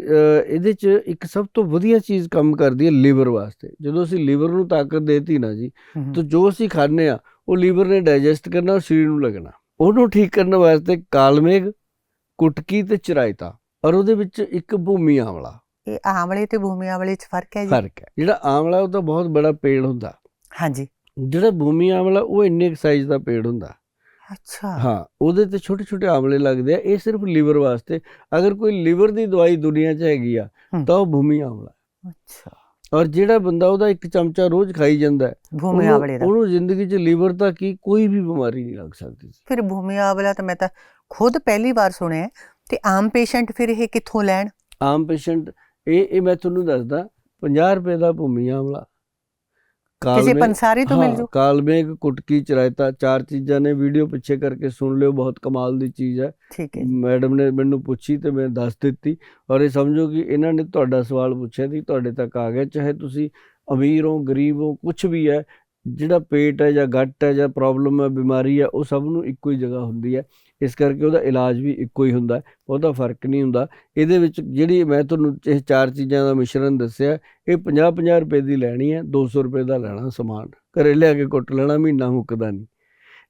ਇਹਦੇ 'ਚ ਇੱਕ ਸਭ ਤੋਂ ਵਧੀਆ ਚੀਜ਼ ਕੰਮ ਕਰਦੀ ਹੈ ਲੀਵਰ ਵਾਸਤੇ। ਜਦੋਂ ਅਸੀਂ ਲੀਵਰ ਨੂੰ ਤਾਕਤ ਦੇਤੀ ਨਾ ਜੀ ਹੂੰ ਹੂੰ। ਤਾਂ ਜੋ ਅਸੀਂ ਖਾਂਦੇ ਆ ਉਹ ਲੀਵਰ ਨੇ ਡਾਈਜੈਸਟ ਕਰਨਾ ਔਰ ਸਰੀਰ ਨੂੰ ਲੱਗਣਾ। ਉਹਨੂੰ ਠੀਕ ਕਰਨ ਵਾਸਤੇ ਕਾਲਮੇਗ ਕੁਟਕੀ ਤੇ ਚਰਾਇਤਾ। ਔਰ ਉਹਦੇ ਵਿੱਚ ਇੱਕ ਭੂਮੀ ਆਮਲਾ ਇਹ ਆਮਲੇ ਤੇ ਭੂਮੀ ਆਮਲੇ ਚ ਫ਼ਰਕ ਹੈ ਜੀ? ਫ਼ਰਕ ਹੈ। ਜਿਹੜਾ ਆਮਲਾ ਉਹ ਤਾਂ ਬਹੁਤ ਬੜਾ ਪੇੜ ਹੁੰਦਾ। ਹਾਂਜੀ। ਜਿਹੜਾ ਭੂਮੀ ਆਮਲਾ ਉਹ ਇੰਨੇ ਸਾਈਜ਼ ਦਾ ਪੇੜ ਹੁੰਦਾ। ਅੱਛਾ। ਹਾਂ ਉਹਦੇ ਤੇ ਛੋਟੇ ਛੋਟੇ ਆਮਲੇ ਲੱਗਦੇ ਆ। ਇਹ ਸਿਰਫ ਲੀਵਰ ਵਾਸਤੇ। ਅਗਰ ਕੋਈ ਲੀਵਰ ਦੀ ਦਵਾਈ ਦੁਨੀਆ 'ਚ ਹੈਗੀ ਆ। ਤਾਂ ਉਹ ਭੂਮੀ ਆਮਲਾ। ਅੱਛਾ। ਔਰ ਜਿਹੜਾ ਬੰਦਾ ਉਹਦਾ ਇੱਕ ਚਮਚਾ ਰੋਜ਼ ਖਾਈ ਜਾਂਦਾ ਹੈ, ਭੂਮੀ ਆਮਲੇ ਦਾ। ਉਹਨੂੰ ਜ਼ਿੰਦਗੀ 'ਚ ਲੀਵਰ ਦਾ ਕੀ ਕੋਈ ਵੀ ਬਿਮਾਰੀ ਨਹੀਂ ਲੱਗ ਸਕਦੀ ਫਿਰ ਭੂਮੀ ਆਮਲਾ ਤਾਂ ਮੈਂ ਤਾਂ ਖੁਦ ਪਹਿਲੀ ਵਾਰ ਸੁਣਿਆ। ਤੇ ਆਮ ਪੇਸ਼ੈਂਟ ਫਿਰ ਇਹ ਕਿੱਥੋਂ ਲੈਣ? ਆਮ ਪੇਸ਼ੈਂਟ ਇਹ ਇਹ ਮੈਂ ਤੁਹਾਨੂੰ ਦੱਸਦਾ 50 ਰੁਪਏ ਦਾ ਭੂਮੀ ਆਮਲਾ। ਕਿਸੇ ਪੰਸਾਰੀ ਤੋਂ ਮਿਲ ਜੂ? ਕਾਲਮੇਗ ਕੁਟਕੀ ਚਰਾਇਤਾ ਚਾਰ ਚੀਜ਼ਾਂ ਨੇ ਵੀਡੀਓ ਪਿੱਛੇ ਕਰਕੇ ਸੁਣ ਲਿਓ ਬਹੁਤ ਕਮਾਲ ਦੀ ਚੀਜ਼ ਹੈ। ਠੀਕ ਹੈ ਮੈਡਮ ਨੇ ਮੈਨੂੰ ਪੁੱਛੀ ਤੇ ਮੈਂ ਦੱਸ ਦਿੱਤੀ ਔਰ ਇਹ ਸਮਝੋ ਕਿ ਇਹਨਾਂ ਨੇ ਤੁਹਾਡਾ ਸਵਾਲ ਪੁੱਛਿਆ ਸੀ ਤੁਹਾਡੇ ਤੱਕ ਆ ਗਿਆ ਚਾਹੇ ਤੁਸੀਂ ਅਮੀਰ ਹੋ ਗਰੀਬ ਹੋ ਕੁਝ ਵੀ ਹੈ ਜਿਹੜਾ ਪੇਟ ਹੈ ਜਾਂ ਗੱਟ ਹੈ ਜਾਂ ਪ੍ਰੋਬਲਮ ਹੈ ਬਿਮਾਰੀ ਹੈ ਉਹ ਸਭ ਨੂੰ ਇੱਕੋ ਹੀ ਜਗ੍ਹਾ ਹੁੰਦੀ ਹੈ। ਇਸ ਕਰਕੇ ਉਹਦਾ ਇਲਾਜ ਵੀ ਇੱਕੋ ਹੀ ਹੁੰਦਾ ਹੈ ਉਹਦਾ ਫ਼ਰਕ ਨਹੀਂ ਹੁੰਦਾ। ਇਹਦੇ ਵਿੱਚ ਜਿਹੜੀ ਮੈਂ ਤੁਹਾਨੂੰ ਇਹ ਚਾਰ ਚੀਜ਼ਾਂ ਦਾ ਮਿਸ਼ਰਣ ਦੱਸਿਆ ਇਹ 50 50 ਰੁਪਏ ਦੀ ਲੈਣੀ ਹੈ 200 ਰੁਪਏ ਦਾ ਲੈਣਾ ਸਮਾਨ। ਘਰੇ ਲਿਆ ਕੇ ਕੁੱਟ ਲੈਣਾ ਮਹੀਨਾ ਮੁੱਕਦਾ ਨਹੀਂ।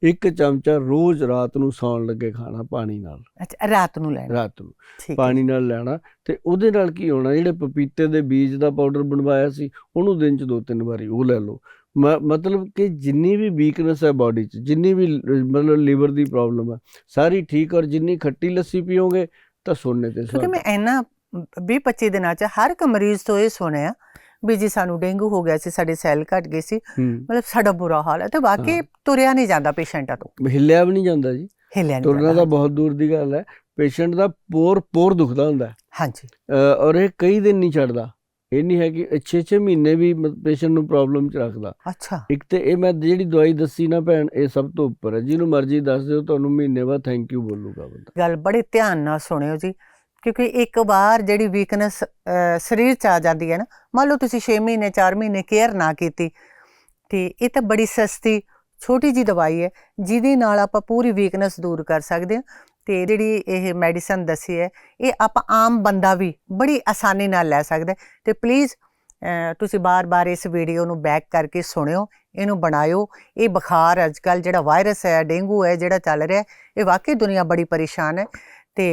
ਇੱਕ ਚਮਚਾ ਰੋਜ਼ ਰਾਤ ਨੂੰ ਸੌਣ ਲੱਗੇ ਖਾਣਾ ਪਾਣੀ ਨਾਲ। ਅੱਛਾ ਰਾਤ ਨੂੰ ਲੈਣ। ਰਾਤ ਨੂੰ। ਪਾਣੀ ਨਾਲ ਲੈਣਾ ਤੇ ਉਹਦੇ ਨਾਲ ਕੀ ਹੋਣਾ ਜਿਹੜੇ ਪਪੀਤੇ ਦੇ ਬੀਜ ਦਾ ਪਾਊਡਰ ਬਣਵਾਇਆ ਸੀ ਉਹਨੂੰ ਦਿਨ ਚ ਦੋ ਤਿੰਨ ਵਾਰੀ ਉਹ ਲੈ ਲਓ। ਮਤਲਬ ਕਿ ਜਿੰਨੀ ਵੀ ਵੀਕਨੈਸ ਹੈ ਬਾਡੀ 'ਚ ਜਿੰਨੀ ਵੀ ਮਤਲਬ ਲੀਵਰ ਦੀ ਪ੍ਰੋਬਲਮ ਹੈ ਸਾਰੀ ਠੀਕ ਔਰ ਜਿੰਨੀ ਖੱਟੀ ਲੱਸੀ ਪੀਓਗੇ ਤਾਂ ਸੋਨੇ ਤੇ ਕਿਉਂਕਿ ਸੁਹਾਗਾ ਮੈਂ ਇੰਨਾ 20 25 ਦਿਨਾਂ ਚ ਹਰ ਇੱਕ ਮਰੀਜ਼ ਤੋਂ ਇਹ ਸੁਣਿਆ ਵੀ ਜੀ ਸਾਨੂੰ ਡੇਂਗੂ ਹੋ ਗਿਆ ਸੀ ਸਾਡੇ ਸੈੱਲ ਘਟ ਗਏ ਸੀ ਮਤਲਬ ਸਾਡਾ ਬੁਰਾ ਹਾਲ ਹੈ ਤੇ ਵਾਕਈ। ਤੁਰਿਆ ਨਹੀਂ ਜਾਂਦਾ ਪੇਸ਼ੈਂਟਾਂ ਤੋਂ। ਹਿੱਲਿਆ ਵੀ ਨਹੀਂ ਜਾਂਦਾ ਜੀ। ਹਿੱਲਿਆ ਨਹੀਂ ਤੁਰਨਾ ਤਾਂ ਬਹੁਤ ਦੂਰ ਦੀ ਗੱਲ ਹੈ ਪੇਸ਼ੈਂਟ ਦਾ ਪੋਰ ਪੋਰ ਦੁਖਦਾ ਹੁੰਦਾ। ਹਾਂਜੀ। ਔਰ ਇਹ ਕਈ ਦਿਨ ਨਹੀਂ ਛੱਡਦਾ। ਇਹ ਨਹੀਂ ਹੈ ਕਿ 6-6 ਮਹੀਨੇ ਵੀ ਪੇਸ਼ੈਂਟ ਨੂੰ ਪ੍ਰੋਬਲਮ ਚ ਰੱਖਦਾ। ਅੱਛਾ। ਇੱਕ ਤੇ ਇਹ ਮੈਂ ਜਿਹੜੀ ਦਵਾਈ ਦੱਸੀ ਨਾ ਭੈਣ ਇਹ ਸਭ ਤੋਂ ਉੱਪਰ ਹੈ। ਜਿਹਨੂੰ ਮਰਜ਼ੀ ਦੱਸ ਦਿਓ ਤੁਹਾਨੂੰ ਮਹੀਨੇ ਬਾਅਦ ਥੈਂਕ ਯੂ ਬੋਲੂਗਾ ਬੰਦਾ। ਗੱਲ ਬੜੇ ਧਿਆਨ ਨਾਲ ਸੁਣਿਓ ਜੀ ਕਿਉਂਕਿ ਇੱਕ ਵਾਰ ਜਿਹੜੀ ਵੀਕਨੈਸ ਸਰੀਰ ਚ ਆ ਜਾਂਦੀ ਹੈ ਨਾ ਮੰਨ ਲਓ ਤੁਸੀਂ 6 ਮਹੀਨੇ 4 ਮਹੀਨੇ ਕੇਅਰ ਨਾ ਕੀਤੀ ਤੇ ਇਹ ਤਾਂ ਬੜੀ ਸਸਤੀ ਛੋਟੀ ਜੀ ਦਵਾਈ ਹੈ ਜਿਹਦੇ ਨਾਲ ਆਪਾਂ ਪੂਰੀ ਵੀਕਨੈਸ ਦੂਰ ਕਰ ਸਕਦੇ ਹਾਂ। ਤੇ ਜਿਹੜੀ ਇਹ ਮੈਡੀਸਨ ਦੱਸੀ ਹੈ ਇਹ ਆਪਾਂ ਆਮ ਬੰਦਾ ਵੀ ਬੜੀ ਆਸਾਨੀ ਨਾਲ ਲੈ ਸਕਦਾ। ਤੇ ਪਲੀਜ਼ ਤੁਸੀਂ ਬਾਰ-ਬਾਰ ਇਸ ਵੀਡੀਓ ਨੂੰ ਬੈਕ ਕਰਕੇ ਸੁਣਿਓ ਇਹਨੂੰ ਬਣਾਇਓ। ਇਹ ਬੁਖਾਰ ਅੱਜਕੱਲ ਜਿਹੜਾ ਵਾਇਰਸ ਹੈ ਡੇਂਗੂ ਹੈ ਜਿਹੜਾ ਚੱਲ ਰਿਹਾ ਹੈ, ਇਹ ਵਾਕਈ ਦੁਨੀਆ ਬੜੀ ਪਰੇਸ਼ਾਨ ਹੈ ਤੇ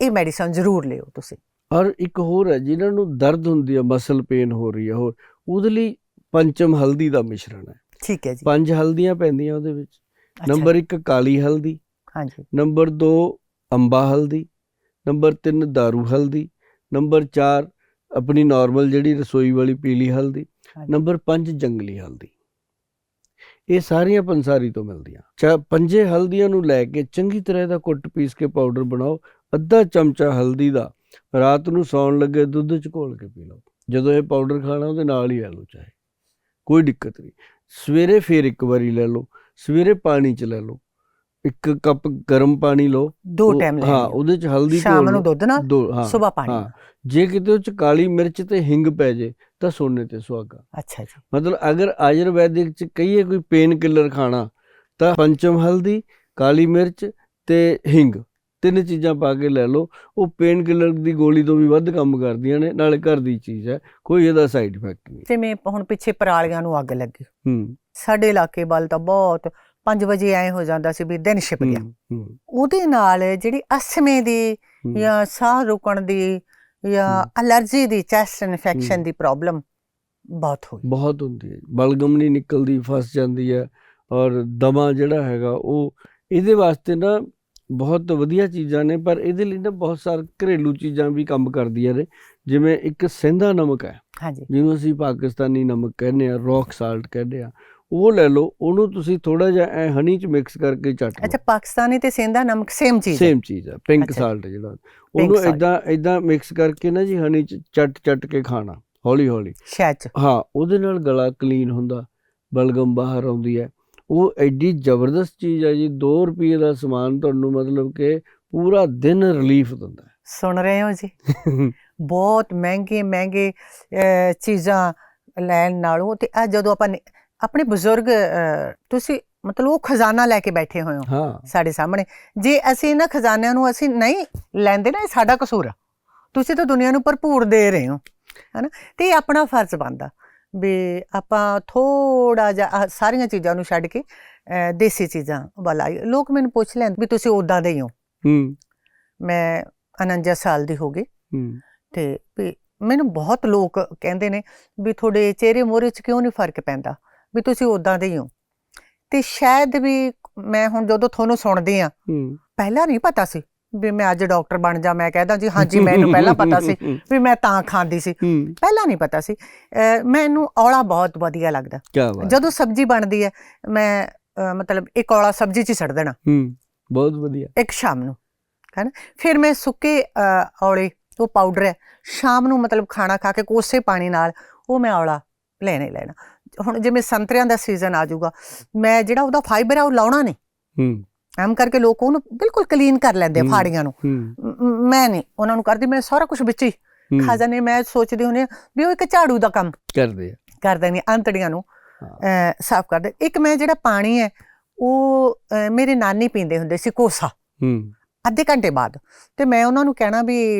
ਇਹ ਮੈਡੀਸਨ ਜ਼ਰੂਰ ਲਿਓ ਤੁਸੀਂ। ਔਰ ਇੱਕ ਹੋਰ ਹੈ ਜਿਨ੍ਹਾਂ ਨੂੰ ਦਰਦ ਹੁੰਦੀ ਹੈ ਮਸਲ ਪੇਨ ਹੋ ਰਹੀ ਹੈ ਹੋਰ ਉਹਦੇ ਲਈ ਪੰਚਮ ਹਲਦੀ ਦਾ ਮਿਸ਼ਰਣ ਹੈ। ਠੀਕ ਹੈ ਜੀ। ਪੰਜ ਹਲਦੀਆਂ ਪੈਂਦੀਆਂ ਉਹਦੇ ਵਿੱਚ। ਨੰਬਰ ਜੀ, 1 ਕਾਲੀ ਹਲਦੀ ਹਾਂਜੀ। ਨੰਬਰ 2 ਅੰਬਾ ਹਲਦੀ। ਨੰਬਰ 3 ਦਾਰੂ ਹਲਦੀ। ਨੰਬਰ 4 ਆਪਣੀ ਨਾਰਮਲ ਜਿਹੜੀ ਰਸੋਈ ਵਾਲੀ ਪੀਲੀ ਹਲਦੀ। ਨੰਬਰ 5 ਜੰਗਲੀ ਹਲਦੀ। ਇਹ ਸਾਰੀਆਂ ਪੰਸਾਰੀ ਤੋਂ ਮਿਲਦੀਆਂ। ਚਾ ਪੰਜੇ ਹਲਦੀਆਂ ਨੂੰ ਲੈ ਕੇ ਚੰਗੀ ਤਰ੍ਹਾਂ ਦਾ ਕੁੱਟ ਪੀਸ ਕੇ ਪਾਊਡਰ ਬਣਾਓ। ਅੱਧਾ ਚਮਚਾ ਹਲਦੀ ਦਾ। ਰਾਤ ਨੂੰ ਸੌਣ ਲੱਗੇ ਦੁੱਧ ਚ ਘੋਲ ਕੇ ਪੀ ਲਓ। ਜਦੋਂ ਇਹ ਪਾਊਡਰ ਖਾਣਾ ਉਹਦੇ ਨਾਲ ਹੀ ਲੈ ਲਓ ਚਾਹੇ। ਕੋਈ ਦਿੱਕਤ ਨਹੀਂ। ਸਵੇਰੇ ਫੇਰ ਇੱਕ ਵਾਰੀ ਲੈ ਲਓ। ਸਵੇਰੇ ਪਾਣੀ ਚ ਲੈ ਲਓ। ਇੱਕ ਕੱਪ ਗਰਮ ਪਾਣੀ ਲਓ। ਦੋ ਟਾਈਮ ਹਾਂ ਲੈਣੀ ਉਹਦੇ ਚ ਹਲਦੀ ਸ਼ਾਮ ਨੂੰ। ਦੁੱਧ ਨਾਲ ਹਾਂ ਸਵੇਰ ਪਾਣੀ ਹਾਂ। ਜੇ ਕਿਤੇ ਉਹ ਚ ਕਾਲੀ ਮਿਰਚ ਤੇ ਹਿੰਗ ਪੈ ਜੇ ਤਾਂ ਸੋਨੇ ਤੇ ਸੁਹਾਗਾ। ਅੱਛਾ ਜੀ। ਮਤਲਬ ਅਗਰ ਆਯੁਰਵੈਦਿਕ ਚ ਕਹੀਏ ਕੋਈ ਪੇਨ ਕਿਲਰ ਖਾਣਾ ਤਾਂ ਪੰਚਮ ਹਲਦੀ ਕਾਲੀ ਮਿਰਚ ਤੇ ਹਿੰਗ ਤਿੰਨ ਚੀਜ਼ਾਂ ਪਾ ਕੇ ਲੈ ਲਓ। ਉਹ ਪੇਨ ਕਿਲਰ ਦੀ ਗੋਲੀ ਤੋਂ ਵੀ ਵੱਧ ਕੰਮ ਕਰਦੀਆਂ ਨੇ ਨਾਲੇ ਘਰ ਦੀ ਚੀਜ਼ ਹੈ ਕੋਈ ਇਹਦਾ ਸਾਈਡ ਇਫੈਕਟ ਨਹੀਂ। ਜਿਵੇਂ ਹੁਣ ਪਿੱਛੇ ਪਰਾਲੀਆਂ ਨੂੰ ਅੱਗ ਲੱਗੀ। ਹੂੰ। ਸਾਡੇ ਇਲਾਕੇ ਵੱਲ ਤਾਂ ਬਹੁਤ 5 ਵਜੇ ਐ ਹੋ ਜਾਂਦਾ ਸੀ ਵੀ ਦਿਨ ਛਿਪ ਗਿਆ। ਉਹਦੇ ਨਾਲ ਜਿਹੜੀ ਅਸਮੇ ਦੀ। ਜਾਂ ਸਾਹ ਰੁਕਣ ਦੀ ਜਾਂ। ਅਲਰਜੀ ਦੀ ਚੈਸਟ ਇਨਫੈਕਸ਼ਨ। ਦੀ ਪ੍ਰੋਬਲਮ ਬਹੁਤ ਹੋਈ। ਬਹੁਤ ਹੁੰਦੀ ਹੈ। ਬਲਗਮ ਨਹੀਂ ਨਿਕਲਦੀ ਫਸ ਜਾਂਦੀ ਹੈ ਔਰ ਦਮਾ ਜਿਹੜਾ ਹੈਗਾ ਉਹ ਇਹਦੇ ਵਾਸਤੇ ਨਾ ਬਹੁਤ ਵਧੀਆ ਚੀਜ਼ਾਂ ਨੇ ਪਰ ਇਹਦੇ ਲਈ ਨਾ ਬਹੁਤ ਸਾਰੇ ਘਰੇਲੂ ਚੀਜ਼ਾਂ ਵੀ ਕੰਮ ਕਰਦੀਆਂ ਨੇ। ਜਿਵੇਂ ਇੱਕ ਸਿੰਧਾ ਨਮਕ ਹੈ। ਹਾਂਜੀ। ਜਿਹਨੂੰ ਅਸੀਂ ਪਾਕਿਸਤਾਨੀ ਨਮਕ ਕਹਿੰਦੇ ਆ ਰੌਕ ਸਾਲਟ ਕਹਿੰਦੇ ਆ ਉਹ ਲੈ ਲਓ ਉਹਨੂੰ ਤੁਸੀਂ ਥੋੜਾ ਜਿਹਾ ਐ ਹਨੀ ਚ ਮਿਕਸ ਕਰਕੇ ਚੱਟ ਅੱਛਾ ਪਾਕਿਸਤਾਨੀ ਤੇ ਸਿੰਧਾ ਨਮਕ ਸੇਮ ਚੀਜ਼ ਸੇਮ ਚੀਜ਼ ਹੈ ਪਿੰਕ। ਸਾਲਟ ਜਿਹੜਾ। ਉਹਨੂੰ। ਇਦਾਂ ਇਦਾਂ ਮਿਕਸ ਕਰਕੇ ਨਾ ਜੀ ਹਨੀ ਚ ਚੱਟ ਚੱਟ ਕੇ ਖਾਣਾ ਹੌਲੀ ਹੌਲੀ। ਸ਼ਹਿਦ ਚ। ਹਾਂ ਉਹਦੇ ਨਾਲ ਗਲਾ ਕਲੀਨ ਹੁੰਦਾ ਬਲਗਮ ਬਾਹਰ ਆਉਂਦੀ ਹੈ। ਉਹ ਐਡੀ ਜ਼ਬਰਦਸਤ ਚੀਜ਼ ਹੈ ਜੀ 2 ਰੁਪਏ ਦਾ ਸਮਾਨ ਤੁਹਾਨੂੰ ਮਤਲਬ ਕਿ ਪੂਰਾ ਦਿਨ ਰਿਲੀਫ ਦਿੰਦਾ ਸੁਣ ਰਹੇ ਹੋ ਜੀ? ਬਹੁਤ ਮਹਿੰਗੇ ਮਹਿੰਗੇ ਚੀਜ਼ਾਂ ਲੈਣ ਨਾਲੋਂ ਤੇ ਆ ਜਦੋਂ ਆਪਾਂ ਆਪਣੇ ਬਜ਼ੁਰਗ ਤੁਸੀਂ ਮਤਲਬ ਉਹ ਖਜ਼ਾਨਾ ਲੈ ਕੇ ਬੈਠੇ ਹੋਏ ਹੋ ਸਾਡੇ ਸਾਹਮਣੇ। ਜੇ ਅਸੀਂ ਇਹਨਾਂ ਖਜ਼ਾਨਿਆਂ ਨੂੰ ਅਸੀਂ ਨਹੀਂ ਲੈਂਦੇ ਨਾ ਇਹ ਸਾਡਾ ਕਸੂਰ ਆ। ਤੁਸੀਂ ਤਾਂ ਦੁਨੀਆ ਨੂੰ ਭਰਪੂਰ ਦੇ ਰਹੇ ਹੋ ਹੈਨਾ? ਤੇ ਇਹ ਆਪਣਾ ਫਰਜ਼ ਬਣਦਾ ਵੀ ਆਪਾਂ ਥੋੜਾ ਜਿਹਾ ਸਾਰੀਆਂ ਚੀਜ਼ਾਂ ਨੂੰ ਛੱਡ ਕੇ ਦੇਸੀ ਚੀਜ਼ਾਂ ਵੱਲ ਆਈਏ। ਲੋਕ ਮੈਨੂੰ ਪੁੱਛ ਲੈਣ ਵੀ ਤੁਸੀਂ ਉਦਾਂ ਦੇ ਹੀ ਹੋ। ਹੂੰ। ਮੈਂ 49 ਸਾਲ ਦੀ ਹੋ ਗਈ। ਹੂੰ। ਤੇ ਵੀ ਮੈਨੂੰ ਬਹੁਤ ਲੋਕ ਕਹਿੰਦੇ ਨੇ ਵੀ ਤੁਹਾਡੇ ਚਿਹਰੇ ਮੋਹਰੇ 'ਚ ਕਿਉਂ ਨਹੀਂ ਫ਼ਰਕ ਪੈਂਦਾ? ਵੀ ਤੁਸੀਂ ਉਦਾਂ ਦੇ ਹੀ ਹੋ। ਤੇ ਸ਼ਾਇਦ ਵੀ ਮੈਂ ਹੁਣ ਜਦੋਂ ਤੁਹਾਨੂੰ ਸੁਣਦੀ ਆ ਪਹਿਲਾਂ ਨਹੀਂ ਪਤਾ ਸੀ ਵੀ ਮੈਂ ਅੱਜ ਡਾਕਟਰ ਬਣ ਜਾ ਮੈਂ ਕਹਿੰਦਾ ਜੀ ਹਾਂਜੀ ਮੈਨੂੰ ਪਹਿਲਾਂ ਪਤਾ ਸੀ ਵੀ ਮੈਂ ਤਾਂ ਖਾਂਦੀ ਸੀ। ਪਹਿਲਾਂ ਨਹੀਂ ਪਤਾ ਸੀ। ਮੈਨੂੰ ਔਲਾ ਬਹੁਤ ਵਧੀਆ ਲੱਗਦਾ। ਜਦੋਂ ਸਬਜ਼ੀ ਬਣਦੀ ਹੈ ਮੈਂ ਮਤਲਬ ਇੱਕ ਔਲਾ ਸਬਜ਼ੀ 'ਚ ਛੱਡ ਦੇਣਾ। ਬਹੁਤ ਵਧੀਆ। ਇੱਕ ਸ਼ਾਮ ਨੂੰ ਹੈਨਾ? ਫਿਰ ਮੈਂ ਸੁੱਕੇ ਔਲੇ ਉਹ ਪਾਊਡਰ ਹੈ ਸ਼ਾਮ ਨੂੰ ਮਤਲਬ ਖਾਣਾ ਖਾ ਕੇ ਕੋਸੇ ਪਾਣੀ ਨਾਲ ਉਹ ਮੈਂ ਔਲਾ ਲੈਣਾ ਲੈਣਾ। ਹੁਣ ਜਿਵੇਂ ਸੰਤਰਿਆਂ ਦਾ ਸੀਜ਼ਨ ਆ ਜਾਊਗਾ ਮੈਂ ਜਿਹੜਾ ਉਹਦਾ ਫਾਈਬਰ ਹੈ ਉਹ ਲਾਉਣਾ ਨਹੀਂ। ਹੂੰ। ਐਮ ਕਰਕੇ ਲੋਕ ਉਹਨੂੰ ਬਿਲਕੁਲ ਕਲੀਨ ਕਰ ਲੈਂਦੇ ਆ। ਫਾੜੀਆਂ ਨੂੰ। ਮ- ਨਹੀਂ ਉਹਨਾਂ ਨੂੰ ਕਰਦੀ ਮੈਂ ਸਾਰਾ ਕੁਝ ਵਿੱਚ ਹੀ ਹੂੰ, ਖਾ ਜਾਂਦੀ ਮੈਂ ਸੋਚਦੀ ਹੁੰਦੀ ਵੀ ਉਹ ਇੱਕ ਝਾੜੂ ਦਾ ਕੰਮ ਕਰਦੇ ਆ। ਕਰ ਦੇਣੀ ਅੰਤੜੀਆਂ ਨੂੰ ਸਾਫ਼ ਕਰ ਦੇ ਇੱਕ ਮੈਂ ਜਿਹੜਾ ਪਾਣੀ ਹੈ ਉਹ ਮੇਰੇ ਨਾਨੀ ਪੀਂਦੇ ਹੁੰਦੇ ਸੀ ਕੋਸਾ। ਹੂੰ। ਅੱਧੇ ਘੰਟੇ ਬਾਅਦ। ਤੇ ਮੈਂ ਉਹਨਾਂ ਨੂੰ ਕਹਿਣਾ ਵੀ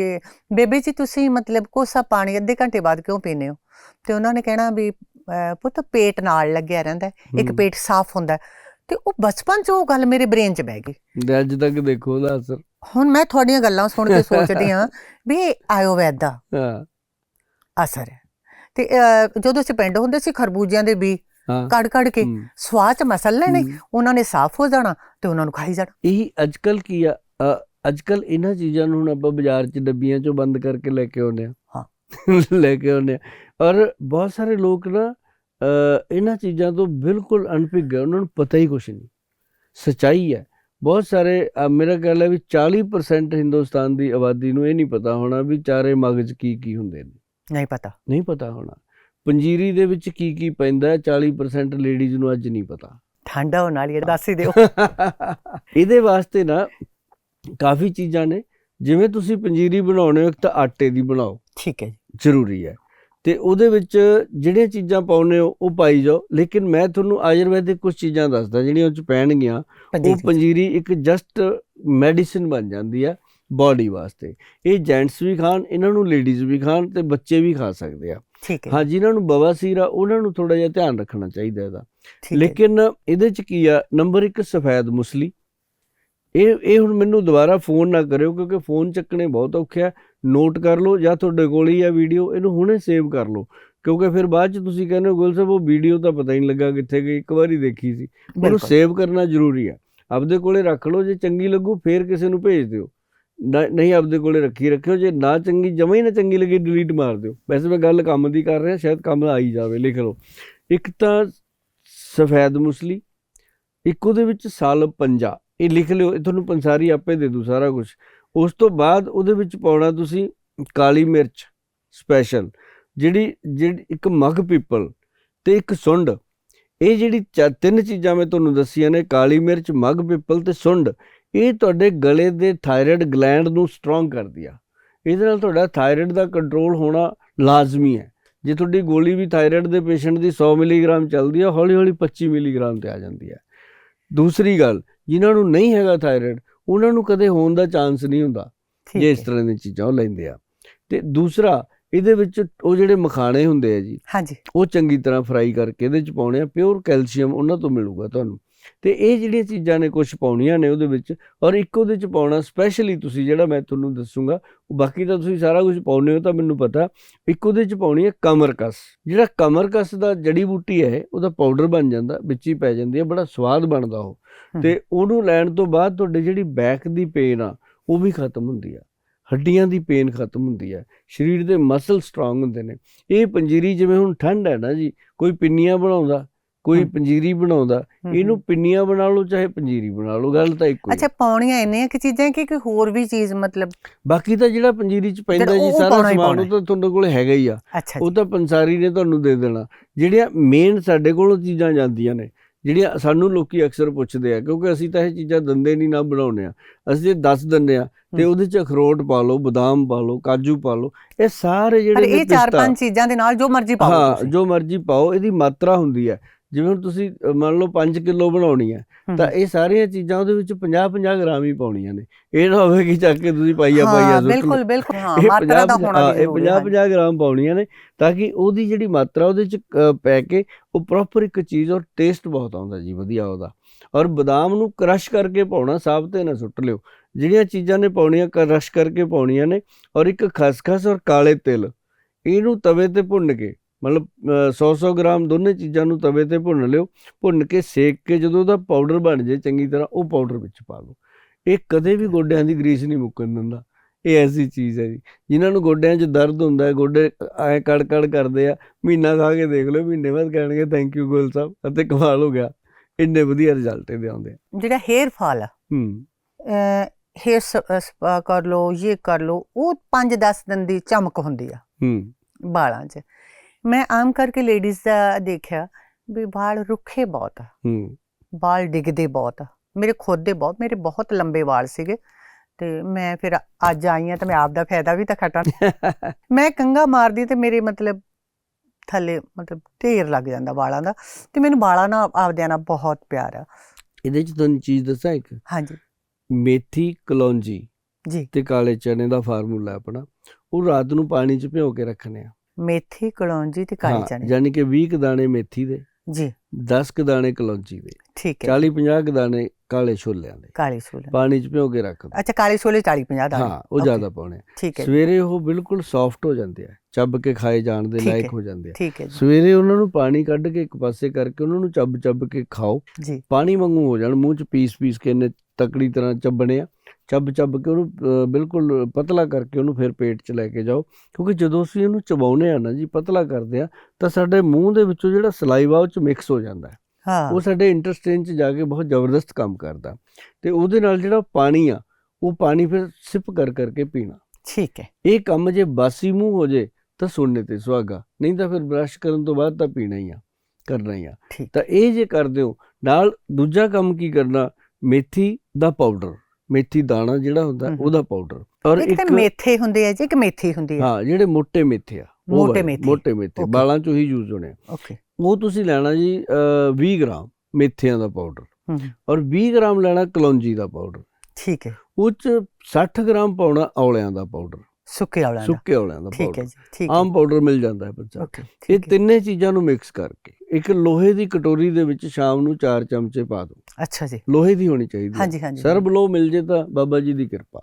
ਬੇਬੇ ਜੀ ਤੁਸੀਂ ਮਤਲਬ ਕੋਸਾ ਪਾਣੀ ਅੱਧੇ ਘੰਟੇ ਬਾਅਦ ਕਿਉਂ ਪੀਂਦੇ ਹੋ? ਤੇ ਉਹਨਾਂ ਨੇ ਕਹਿਣਾ ਵੀ ਪੁੱਤ ਪੇਟ ਨਾਲ ਲੱਗਿਆ ਰਹਿੰਦਾ ਇੱਕ। ਪੇਟ ਸਾਫ਼ ਹੁੰਦਾ। ਤੇ ਉਹ ਬਚਪਨ 'ਚ ਉਹ ਗੱਲ ਮੇਰੇ ਬ੍ਰੇਨ 'ਚ ਬਹਿ ਗਈ। ਅੱਜ ਤੱਕ ਦੇਖੋ ਉਹਦਾ ਅਸਰ। ਹੁਣ ਮੈਂ ਤੁਹਾਡੀਆਂ ਗੱਲਾਂ ਸੁਣ ਕੇ ਸੋਚਦੀ ਹਾਂ ਵੀ ਆਯੁਰਵੈਦ ਦਾ ਹਾਂ। ਅਸਰ ਹੈ। ਤੇ ਜਦੋਂ ਅਸੀਂ ਪਿੰਡ ਹੁੰਦੇ ਸੀ ਖਰਬੂਜਿਆਂ ਦੇ ਹਾਂ। ਕੱਢ ਕੱਢ ਕੇ ਸਵਾਹ 'ਚ ਮਸਲ ਲੈਣੇ। ਉਹਨਾਂ ਨੇ ਸਾਫ਼ ਹੋ ਜਾਣਾ ਤੇ ਉਹਨਾਂ ਨੂੰ ਖਾਈ ਜਾਣਾ। ਇਹੀ ਅੱਜਕੱਲ ਕੀ ਆ ਅੱਜਕੱਲ ਇਹਨਾਂ ਚੀਜ਼ਾਂ ਨੂੰ ਹੁਣ ਆਪਾਂ ਬਾਜ਼ਾਰ 'ਚ ਡੱਬੀਆਂ 'ਚੋਂ ਬੰਦ ਕਰਕੇ ਲੈ ਕੇ ਆਉਂਦੇ ਆ ਹਾਂ। ਲੈ ਕੇ ਆਉਂਦੇ ਆ ਔਰ ਬਹੁਤ ਸਾਰੇ ਲੋਕ ਨਾ ਇਹਨਾਂ ਚੀਜ਼ਾਂ ਤੋਂ ਬਿਲਕੁਲ ਅਣਭਿੱਜ ਗਏ ਉਹਨਾਂ ਨੂੰ ਪਤਾ ਹੀ ਕੁਛ ਨਹੀਂ। ਸਚਾਈ ਹੈ। ਬਹੁਤ ਸਾਰੇ ਮੇਰਾ ਖਿਆਲ ਹੈ ਵੀ 40% ਹਿੰਦੁਸਤਾਨ ਦੀ ਆਬਾਦੀ ਨੂੰ ਇਹ ਨਹੀਂ ਪਤਾ ਹੋਣਾ ਵੀ ਚਾਰੇ ਮਗਜ਼ ਕੀ ਕੀ ਹੁੰਦੇ ਨੇ। ਨਹੀਂ ਪਤਾ। ਨਹੀਂ ਪਤਾ ਹੋਣਾ। ਪੰਜੀਰੀ ਦੇ ਵਿੱਚ ਕੀ ਕੀ ਪੈਂਦਾ ਹੈ 40% ਲੇਡੀਜ਼ ਨੂੰ ਅੱਜ ਨਹੀਂ ਪਤਾ। ਠੰਡਾ ਹੋਣ ਵਾਲੀ ਦੱਸ ਹੀ ਦਿਓ। ਇਹਦੇ ਵਾਸਤੇ ਨਾ ਕਾਫੀ ਚੀਜ਼ਾਂ ਨੇ। ਜਿਵੇਂ ਤੁਸੀਂ ਪੰਜੀਰੀ ਬਣਾਉਣੇ ਹੋ ਇੱਕ ਤਾਂ ਆਟੇ ਦੀ ਬਣਾਓ। ਠੀਕ ਹੈ ਜੀ। ਜ਼ਰੂਰੀ ਹੈ। ਤੇ ਉਹਦੇ ਵਿੱਚ ਜਿਹੜੀਆਂ ਚੀਜ਼ਾਂ ਪਾਉਨੇ ਹੋ ਉਹ ਪਾਈ ਜਾਓ। ਲੇਕਿਨ ਮੈਂ ਤੁਹਾਨੂੰ ਆਯੁਰਵੈਦਿਕ ਕੁਝ ਚੀਜ਼ਾਂ ਦੱਸਦਾ ਜਿਹੜੀਆਂ ਉਹ ਚ ਪੈਣਗੀਆਂ ਉਹ ਪੰਜੀਰੀ ਇੱਕ ਜਸਟ ਮੈਡੀਸਿਨ ਬਣ ਜਾਂਦੀ ਹੈ ਬਾਡੀ ਵਾਸਤੇ। ਇਹ ਜੈਂਟਸ ਵੀ ਖਾਣ ਇਹਨਾਂ ਨੂੰ ਲੇਡੀਜ਼ ਵੀ ਖਾਣ ਤੇ ਬੱਚੇ ਵੀ ਖਾ ਸਕਦੇ ਆ। ਠੀਕ ਹੈ। ਹਾਂ ਜਿਨ੍ਹਾਂ ਨੂੰ ਬਵਾਸੀਰ ਆ ਉਹਨਾਂ ਨੂੰ ਥੋੜਾ ਜਿਹਾ ਧਿਆਨ ਰੱਖਣਾ ਚਾਹੀਦਾ ਇਹਦਾ। ਲੇਕਿਨ ਇਹਦੇ ਚ ਕੀ ਆ ਨੰਬਰ 1 ਸਫੈਦ ਮੁਸਲੀ ਇਹ ਇਹ ਹੁਣ ਮੈਨੂੰ ਦੁਬਾਰਾ ਫੋਨ ਨਾ ਕਰਿਓ ਕਿਉਂਕਿ ਫੋਨ ਚੱਕਣੇ ਬਹੁਤ ਔਖੇ ਆ। ਨੋਟ ਕਰ ਲਓ ਜਾਂ ਤੁਹਾਡੇ ਕੋਲ ਹੀ ਆ ਵੀਡੀਓ ਇਹਨੂੰ ਹੁਣੇ ਸੇਵ ਕਰ ਲਓ। ਕਿਉਂਕਿ ਫਿਰ ਬਾਅਦ ਚ ਤੁਸੀਂ ਕਹਿੰਦੇ ਹੋ ਗੁਲ ਸਾਹਿਬ ਉਹ ਵੀਡੀਓ ਤਾਂ ਪਤਾ ਹੀ ਨਹੀਂ ਲੱਗਾ ਕਿੱਥੇ ਗਈ ਇੱਕ ਵਾਰੀ ਦੇਖੀ ਸੀ। ਉਹਨੂੰ ਸੇਵ ਕਰਨਾ ਜ਼ਰੂਰੀ ਆ। ਆਪਦੇ ਕੋਲੇ ਰੱਖ ਲਓ ਜੇ ਚੰਗੀ ਲੱਗੂ ਫੇਰ ਕਿਸੇ ਨੂੰ ਭੇਜ ਦਿਓ। ਨਹੀਂ ਆਪਦੇ ਕੋਲੇ ਰੱਖੀ ਰੱਖਿਓ ਜੇ ਨਾ ਚੰਗੀ ਜਮਾਂ ਹੀ ਨਾ ਚੰਗੀ ਲੱਗੀ ਡਿਲੀਟ ਮਾਰ ਦਿਓ। ਵੈਸੇ ਮੈਂ ਗੱਲ ਕੰਮ ਦੀ ਕਰ ਰਿਹਾ ਸ਼ਾਇਦ ਕੰਮ ਆ ਹੀ ਜਾਵੇ ਲਿਖ ਲਓ। ਇੱਕ ਤਾਂ ਸਫੈਦ ਮੁਸਲੀ ਇੱਕ ਉਹਦੇ ਵਿੱਚ ਸਾਲਬ ਪੰਜਾ ਇਹ ਲਿਖ ਲਿਓ, ਇਹ ਤੁਹਾਨੂੰ ਪੰਸਾਰੀ ਆਪੇ ਦੇ ਦੂ ਸਾਰਾ ਕੁਝ ਉਸ ਤੋਂ ਬਾਅਦ ਉਹਦੇ ਵਿੱਚ ਪਾਉਣਾ ਤੁਸੀਂ ਕਾਲੀ ਮਿਰਚ ਸਪੈਸ਼ਲ ਜਿਹੜੀ ਜਿਹੜੀ ਇੱਕ ਮਗ ਪੀਪਲ ਤੇ ਇੱਕ ਸੁੰਡ। ਇਹ ਜਿਹੜੀ ਚਾ- ਤਿੰਨ ਚੀਜ਼ਾਂ ਮੈਂ ਤੁਹਾਨੂੰ ਦੱਸੀਆਂ ਨੇ, ਕਾਲੀ ਮਿਰਚ ਮੱਗ ਪੀਪਲ ਤੇ ਸੁੰਡ। ਇਹ ਤੁਹਾਡੇ ਗਲੇ ਦੇ ਥਾਇਰਾਇਡ ਗਲੈਂਡ ਨੂੰ ਸਟਰੋਂਗ ਕਰਦੀ ਆ। ਇਹਦੇ ਨਾਲ ਤੁਹਾਡਾ ਥਾਇਰਾਇਡ ਦਾ ਕੰਟਰੋਲ ਹੋਣਾ ਲਾਜ਼ਮੀ ਹੈ। ਜੇ ਤੁਹਾਡੀ ਗੋਲੀ ਵੀ ਥਾਇਰਾਇਡ ਦੇ ਪੇਸ਼ੈਂਟ ਦੀ 100 ਮਿਲੀਗ੍ਰਾਮ ਚੱਲਦੀ ਆ ਹੌਲੀ ਹੌਲੀ 25 ਮਿਲੀਗ੍ਰਾਮ ਤੇ ਆ ਜਾਂਦੀ ਹੈ ਦੂਸਰੀ ਗੱਲ ਜਿਨ੍ਹਾਂ ਨੂੰ ਨਹੀਂ ਹੈਗਾ ਥਾਇਰਾਇਡ ਉਹਨਾਂ ਨੂੰ ਕਦੇ ਹੋਣ ਦਾ ਚਾਂਸ ਨਹੀਂ ਹੁੰਦਾ ਜੇ ਇਸ। ਤਰ੍ਹਾਂ ਦੀਆਂ ਚੀਜ਼ਾਂ ਉਹ ਲੈਂਦੇ ਆ। ਤੇ ਦੂਸਰਾ ਇਹਦੇ ਵਿੱਚ ਉਹ ਜਿਹੜੇ ਮਖਾਣੇ ਹੁੰਦੇ ਆ ਜੀ ਹਾਂਜੀ। ਉਹ ਚੰਗੀ ਤਰ੍ਹਾਂ ਫਰਾਈ ਕਰਕੇ ਇਹਦੇ ਚ ਪਾਉਣੇ ਆ ਪਿਓਰ ਕੈਲਸ਼ੀਅਮ ਉਹਨਾਂ ਤੋਂ ਮਿਲੂਗਾ ਤੁਹਾਨੂੰ। ਤੇ ਇਹ ਜਿਹੜੀਆਂ ਚੀਜ਼ਾਂ ਨੇ ਕੁਝ ਪਾਉਣੀਆਂ ਨੇ ਉਹਦੇ ਵਿੱਚ ਔਰ ਇੱਕ ਉਹਦੇ ਚ ਪਾਉਣਾ ਸਪੈਸ਼ਲੀ ਤੁਸੀਂ ਜਿਹੜਾ ਮੈਂ ਤੁਹਾਨੂੰ ਦੱਸੂਗਾ ਉਹ ਬਾਕੀ ਤਾਂ ਤੁਸੀਂ ਸਾਰਾ ਕੁਝ ਪਾਉਨੇ ਹੋ ਤਾਂ ਮੈਨੂੰ ਪਤਾ ਇੱਕ ਉਹਦੇ ਚ ਪਾਉਣੀ ਹੈ ਕਮਰਕਸ ਜਿਹੜਾ ਕਮਰਕਸ ਦਾ ਜੜੀ ਬੂਟੀ ਹੈ ਉਹਦਾ ਪਾਊਡਰ ਬਣ ਜਾਂਦਾ ਵਿੱਚ ਹੀ ਪੈ ਜਾਂਦੀ ਹੈ ਬੜਾ ਸਵਾਦ ਬਣਦਾ ਉਹ। ਤੇ ਉਹਨੂੰ ਲੈਣ ਤੋਂ ਬਾਅਦ ਤੁਹਾਡੇ ਜਿਹੜੀ ਬੈਕ ਦੀ ਪੇਨ ਆ ਉਹ ਵੀ ਖਤਮ ਹੁੰਦੀ ਆ। ਹੱਡੀਆਂ ਦੀ ਪੇਨ ਖਤਮ ਹੁੰਦੀ ਹੈ ਸਰੀਰ ਦੇ ਮਸਲ ਸਟਰੋਂਗ ਹੁੰਦੇ ਨੇ। ਇਹ ਪੰਜੀਰੀ ਜਿਵੇਂ ਹੁਣ ਠੰਡ ਹੈ ਨਾ ਜੀ ਕੋਈ ਪਿੰਨੀਆਂ ਬਣਾਉਂਦਾ ਕੋਈ। ਪੰਜੀਰੀ ਬਣਾਉਂਦਾ ਇਹਨੂੰ ਪਿੰਨੀਆਂ ਬਣਾ ਲਓ ਚਾਹੇ ਪੰਜੀਰੀ ਬਣਾ ਲਓ ਗੱਲ ਤਾਂ ਇੱਕੋ ਹੀ। ਅੱਛਾ ਪਾਉਣੀਆਂ ਇੰਨੀਆਂ ਕਿ ਚੀਜ਼ਾਂ ਕਿ ਕੋਈ ਹੋਰ ਵੀ ਚੀਜ਼ ਮਤਲਬ ਬਾਕੀ ਤਾਂ ਜਿਹੜਾ ਪੰਜੀਰੀ ਚ ਪੈਂਦਾ ਜੀ ਸਾਰਾ ਸਮਾਨ ਉਹ ਤਾਂ ਤੁਹਾਡੇ ਕੋਲ ਹੈਗਾ ਹੀ ਆ ਉਹ ਜੀ ਤਾਂ ਪੰਸਾਰੀ ਨੇ ਤੁਹਾਨੂੰ ਦੇ ਦੇਣਾ ਜਿਹੜੀਆਂ ਮੇਨ ਸਾਡੇ ਕੋਲੋਂ ਚੀਜ਼ਾਂ ਜਾਂਦੀਆਂ ਨੇ ਜਿਹੜੀਆਂ ਸਾਨੂੰ ਲੋਕੀ ਅਕਸਰ ਪੁੱਛਦੇ ਆ ਕਿਉਂਕਿ ਅਸੀਂ ਤਾਂ ਇਹ ਚੀਜ਼ਾਂ ਦੰਦੇ ਨਹੀਂ ਨਾ ਬਣਾਉਨੇ ਆ ਅਸੀਂ ਇਹ ਦੱਸ ਦਿੰਦੇ ਆ ਤੇ। ਉਹਦੇ ਚ ਅਖਰੋਟ ਪਾ ਲਓ ਬਦਾਮ ਪਾ ਲਓ ਕਾਜੂ ਪਾ ਲਓ ਇਹ ਸਾਰੇ ਜਿਹੜੇ ਨੇ ਇਹ ਚਾਰ ਪੰਜ ਚੀਜ਼ਾਂ ਦੇ ਨਾਲ ਜੋ ਮਰਜ਼ੀ ਪਾਓ ਹਾਂ। ਜੋ ਮਰਜ਼ੀ ਪਾਓ ਇਹਦੀ ਮਾਤਰਾ ਹੁੰਦੀ ਹੈ ਜਿਵੇਂ ਹੁਣ ਤੁਸੀਂ ਮੰਨ ਲਓ 5 ਕਿਲੋ ਬਣਾਉਣੀ ਹੈ। ਤਾਂ ਇਹ ਸਾਰੀਆਂ ਚੀਜ਼ਾਂ ਉਹਦੇ ਵਿੱਚ 50 50 ਗ੍ਰਾਮ ਹੀ ਪਾਉਣੀਆਂ ਨੇ। ਇਹ ਨਾ ਹੋਵੇ ਕਿ ਚੱਕ ਕੇ ਤੁਸੀਂ ਪਾਈਆ ਪਾਈਆ ਸੁੱਟ ਬਿਲਕੁਲ ਬਿਲਕੁਲ। ਹਾਂ ਮਾਤਰਾ ਦਾ 50 ਹੋਣਾ ਇਹ ਜ਼ਰੂਰੀ 50 ਹੈ 50 ਗ੍ਰਾਮ ਪਾਉਣੀਆਂ ਨੇ ਤਾਂ ਕਿ ਉਹਦੀ ਜਿਹੜੀ ਮਾਤਰਾ ਉਹਦੇ ਚ ਅ, ਪੈ ਕੇ ਉਹ ਪ੍ਰੋਪਰ ਇੱਕ ਚੀਜ਼ ਔਰ ਟੇਸਟ ਬਹੁਤ ਆਉਂਦਾ ਜੀ ਵਧੀਆ ਉਹਦਾ। ਔਰ ਬਦਾਮ ਨੂੰ ਕ੍ਰਸ਼ ਕਰਕੇ ਪਾਉਣਾ ਸਾਬਤ ਨਾ ਸੁੱਟ ਲਿਓ। ਜਿਹੜੀਆਂ ਚੀਜ਼ਾਂ ਨੇ ਪਾਉਣੀਆਂ ਕ੍ਰਸ਼ ਕਰਕੇ ਪਾਉਣੀਆਂ ਨੇ ਔਰ ਇੱਕ ਖਸਖਸ ਔਰ ਕਾਲੇ ਤਿਲ ਇਹਨੂੰ ਤਵੇ ਤੇ ਭੁੰਨ ਕੇ ਮਤਲਬ 100-100 ਗ੍ਰਾਮ ਦੋਨੇ ਚੀਜ਼ਾਂ ਨੂੰ ਤਵੇ ਤੇ ਭੁੰਨ ਲਿਓ। ਭੁੰਨ ਕੇ ਸੇਕ ਕੇ ਜਦੋਂ ਉਹਦਾ ਪਾਊਡਰ ਬਣ ਜੇ ਚੰਗੀ ਤਰ੍ਹਾਂ ਉਹ ਪਾਊਡਰ ਵਿੱਚ ਪਾ ਲਓ। ਇਹ ਕਦੇ ਵੀ ਗੋਡਿਆਂ ਦੀ ਗਰੀਸ ਨਹੀਂ ਮੁੱਕਣ ਦਿੰਦਾ। ਇਹ ਐਸੀ ਚੀਜ਼ ਹੈ ਜੀ। ਜਿਨ੍ਹਾਂ ਨੂੰ ਗੋਡਿਆਂ 'ਚ ਦਰਦ ਹੁੰਦਾ ਹੈ ਗੋਡੇ ਐ ਕੜ ਕੜ ਕਰਦੇ ਆ ਮਹੀਨਾ ਖਾ ਕੇ ਦੇਖ ਲਓ ਮਹੀਨੇ ਬਾਅਦ ਕਹਿਣਗੇ ਥੈਂਕ ਯੂ ਗੋਲ ਸਾਹਿਬ ਅਤੇ ਕਮਾਲ ਹੋ ਗਿਆ। ਇੰਨੇ ਵਧੀਆ ਰਿਜ਼ਲਟ ਇਹਦੇ ਆਉਂਦੇ ਆ। ਜਿਹੜਾ ਹੇਅਰ ਫਾਲ ਆ ਹੂੰ। ਹੇਅਰ ਸਪਾ ਕਰ ਲੋ ਇਹ ਕਰ ਲੋ ਉਹ 5-10 ਦਿਨ ਦੀ ਚਮਕ ਹੁੰਦੀ ਆ। ਹੂੰ। ਵਾਲਾਂ 'ਚ। ਮੈਂ ਆਮ ਕਰਕੇ ਲੇਡੀਜ਼ ਦਾ ਦੇਖਿਆ ਵੀ ਵਾਲ ਰੁੱਖੇ ਬਹੁਤ ਆ। ਹੂੰ। ਵਾਲ ਡਿੱਗਦੇ ਬਹੁਤ ਆ। ਮੇਰੇ ਖੁਦ ਦੇ ਬਹੁਤ ਮੇਰੇ ਬਹੁਤ ਲੰਬੇ ਵਾਲ ਸੀਗੇ ਤੇ ਮੈਂ ਫਿਰ ਅੱਜ ਆਈ ਆ ਤਾਂ ਮੈਂ ਆਪ ਦਾ ਫਾਇਦਾ ਵੀ ਤਾਂ ਖਟਾ। ਮੈਂ ਕੰਗਾ ਮਾਰਦੀ ਤੇ ਮੇਰੇ ਮਤਲਬ ਥੱਲੇ ਮਤਲਬ ਢੇਰ ਲੱਗ ਜਾਂਦਾ ਵਾਲਾਂ ਦਾ ਤੇ ਮੈਨੂੰ ਵਾਲਾਂ ਨਾਲ ਆਪਦਿਆਂ ਨਾਲ ਬਹੁਤ ਪਿਆਰ ਆ। ਇਹਦੇ 'ਚ ਤੁਹਾਨੂੰ ਚੀਜ਼ ਦੱਸਾਂ ਇੱਕ? ਹਾਂਜੀ। ਮੇਥੀ ਕਲੌਂਜੀ ਜੀ। ਤੇ ਕਾਲੇ ਚਨੇ ਦਾ ਫਾਰਮੂਲਾ ਆਪਣਾ। ਉਹ ਰਾਤ ਨੂੰ ਪਾਣੀ 'ਚ ਭਿਓ ਕੇ ਰੱਖਣੇ ਆ। ਮੇਥੀ ਕਲੌਂਜੀ ਤੇ ਕਾਲੇ ਚਨੇ। ਯਾਨੀ ਕਿ 20 ਕੁ ਦਾਣੇ ਮੇਥੀ ਦੇ ਜੀ। 10 ਕੁ ਦਾਣੇ ਕਲੌਂਜੀ ਦੇ ਠੀਕ ਹੈ। 40 50 ਕੁ ਦਾਣੇ ਕਾਲੇ ਛੋਲਿਆਂ ਦੇ। ਕਾਲੇ ਛੋਲੇ ਪਾਣੀ 'ਚ ਭਿਓ ਕੇ ਰੱਖ ਦਿਓ ਅੱਛਾ ਕਾਲੇ ਛੋਲੇ 40 50 ਦਾ ਹਾਂ ਉਹ ਜ਼ਿਆਦਾ ਪਾਉਣੇ। ਠੀਕ ਹੈ। ਸਵੇਰੇ ਉਹ ਬਿਲਕੁਲ ਸੌਫਟ ਹੋ ਜਾਂਦੇ ਆ ਚੱਬ ਕੇ ਖਾਏ ਜਾਣ ਦੇ ਲਾਇਕ ਹੈ। ਜਾਂਦੇ ਆ। ਠੀਕ ਹੈ ਸਵੇਰੇ ਉਹਨਾਂ ਨੂੰ ਪਾਣੀ ਕੱਢ ਕੇ ਇੱਕ ਪਾਸੇ ਕਰਕੇ ਉਹਨਾਂ ਨੂੰ ਚੱਬ ਚੱਬ ਕੇ ਖਾਓ। ਜੀ। ਪਾਣੀ ਵਾਂਗੂ ਹੋ ਜਾਣ ਮੂੰਹ 'ਚ ਪੀਸ ਪੀਸ ਕੇ ਨੇ ਤਕੜੀ ਤਰ੍ਹਾਂ ਚੱਬਣੇ ਆ। ਚੱਬ ਚੱਬ ਕੇ ਉਹਨੂੰ ਬਿਲਕੁਲ ਪਤਲਾ ਕਰਕੇ ਉਹਨੂੰ ਫਿਰ ਪੇਟ 'ਚ ਲੈ ਕੇ ਜਾਓ। ਕਿਉਂਕਿ ਜਦੋਂ ਅਸੀਂ ਇਹਨੂੰ ਚਬਾਉਨੇ ਆ ਨਾ ਜੀ ਪਤਲਾ ਕਰਦੇ ਆ ਤਾਂ ਸਾਡੇ ਮੂੰਹ ਦੇ ਵਿੱਚੋਂ ਜਿਹੜਾ ਸਲਾਈਵਾ ਉਹ 'ਚ ਮਿਕਸ ਹੋ ਜਾਂਦਾ ਹੈ। ਹਾਂ। ਉਹ ਸਾਡੇ ਇੰਟੈਸਟਾਈਨ 'ਚ ਜਾ ਕੇ ਬਹੁਤ ਜ਼ਬਰਦਸਤ ਕੰਮ ਕਰਦਾ। ਤੇ ਉਹਦੇ ਨਾਲ ਜਿਹੜਾ ਪਾਣੀ ਆ ਉਹ ਪਾਣੀ ਫਿਰ ਸਿਪ ਕਰ ਕਰਕੇ ਪੀਣਾ। ਠੀਕ ਹੈ। ਇਹ ਕੰਮ ਜੇ ਬਾਸੀ ਮੂੰਹ ਹੋ ਜੇ ਤਾਂ ਸੁਣਨੇ ਤੇ ਸੁਹਾਗਾ। ਨਹੀਂ ਤਾਂ ਫਿਰ ਬ੍ਰਸ਼ ਕਰਨ ਤੋਂ ਬਾਅਦ ਤਾਂ ਪੀਣਾ ਹੀ ਆ ਕਰਨਾ ਹੀ ਆ। ਤਾਂ ਇਹ ਜੇ ਕਰਦੇ ਹੋ ਨਾਲ ਦੂਜਾ ਕੰਮ ਕੀ ਕਰਨਾ? ਮੇਥੀ ਦਾ ਪਾਊਡਰ ਮੇਥੀ ਦਾਣਾ ਜਿਹੜਾ ਹੁੰਦਾ। ਉਹਦਾ ਪਾਊਡਰ ਔਰ ਇੱਕ ਤਾਂ ਮੇਥੇ ਹੁੰਦੇ ਆ ਜੀ ਇੱਕ ਮੇਥੀ ਹੁੰਦੀ ਹੈ ਹਾਂ ਜਿਹੜੇ ਮੋٹے ਮੇਥੇ ਆ ਵਾਲੇ, ਮੇਥੇ। ਮੋਟੇ ਮੇਥੇ. ਬਾਲਾਂ ਚੋਂ ਹੀ ਯੂਜ਼ ਹੋਣੇ। ਓਕੇ ਉਹ ਤੁਸੀਂ ਲੈਣਾ ਜੀ ਅ, 20 ਗ੍ਰਾਮ ਮੇਥਿਆਂ ਦਾ ਪਾਊਡਰ ਔਰ 20 ਗ੍ਰਾਮ ਲੈਣਾ ਕਲੌਂਜੀ ਦਾ ਪਾਊਡਰ ਠੀਕ ਹੈ। ਉਹ ਚ 60 ਗ੍ਰਾਮ ਪਾਉਣਾ ਔਲਿਆਂ ਦਾ ਪਾਊਡਰ ਸੁੱਕੇ ਔਲਿਆਂ ਦਾ। ਸੁੱਕੇ ਔਲਿਆਂ ਦਾ ਠੀਕ ਹੈ ਪਾਊਡਰ ਜੀ ਠੀਕ ਹੈ। ਆਮ ਪਾਊਡਰ ਮਿਲ ਜਾਂਦਾ ਹੈ ਬੱਚਾ। ਇਹ ਤਿੰਨੇ ਚੀਜ਼ਾਂ ਨੂੰ ਮਿਕਸ ਕਰਕੇ। ਇੱਕ ਲੋਹੇ ਦੀ ਕਟੋਰੀ ਦੇ ਵਿੱਚ ਸ਼ਾਮ ਨੂੰ 4 ਚਮਚੇ ਪਾ ਦਿਓ ਅੱਛਾ ਜੀ। ਲੋਹੇ ਦੀ ਹੋਣੀ ਚਾਹੀਦੀ ਹਾਂਜੀ ਹਾਂਜੀ ਸਰਬ ਲੋ ਮਿਲ ਜੇ ਤਾਂ ਬਾਬਾ ਜੀ ਦੀ ਕਿਰਪਾ।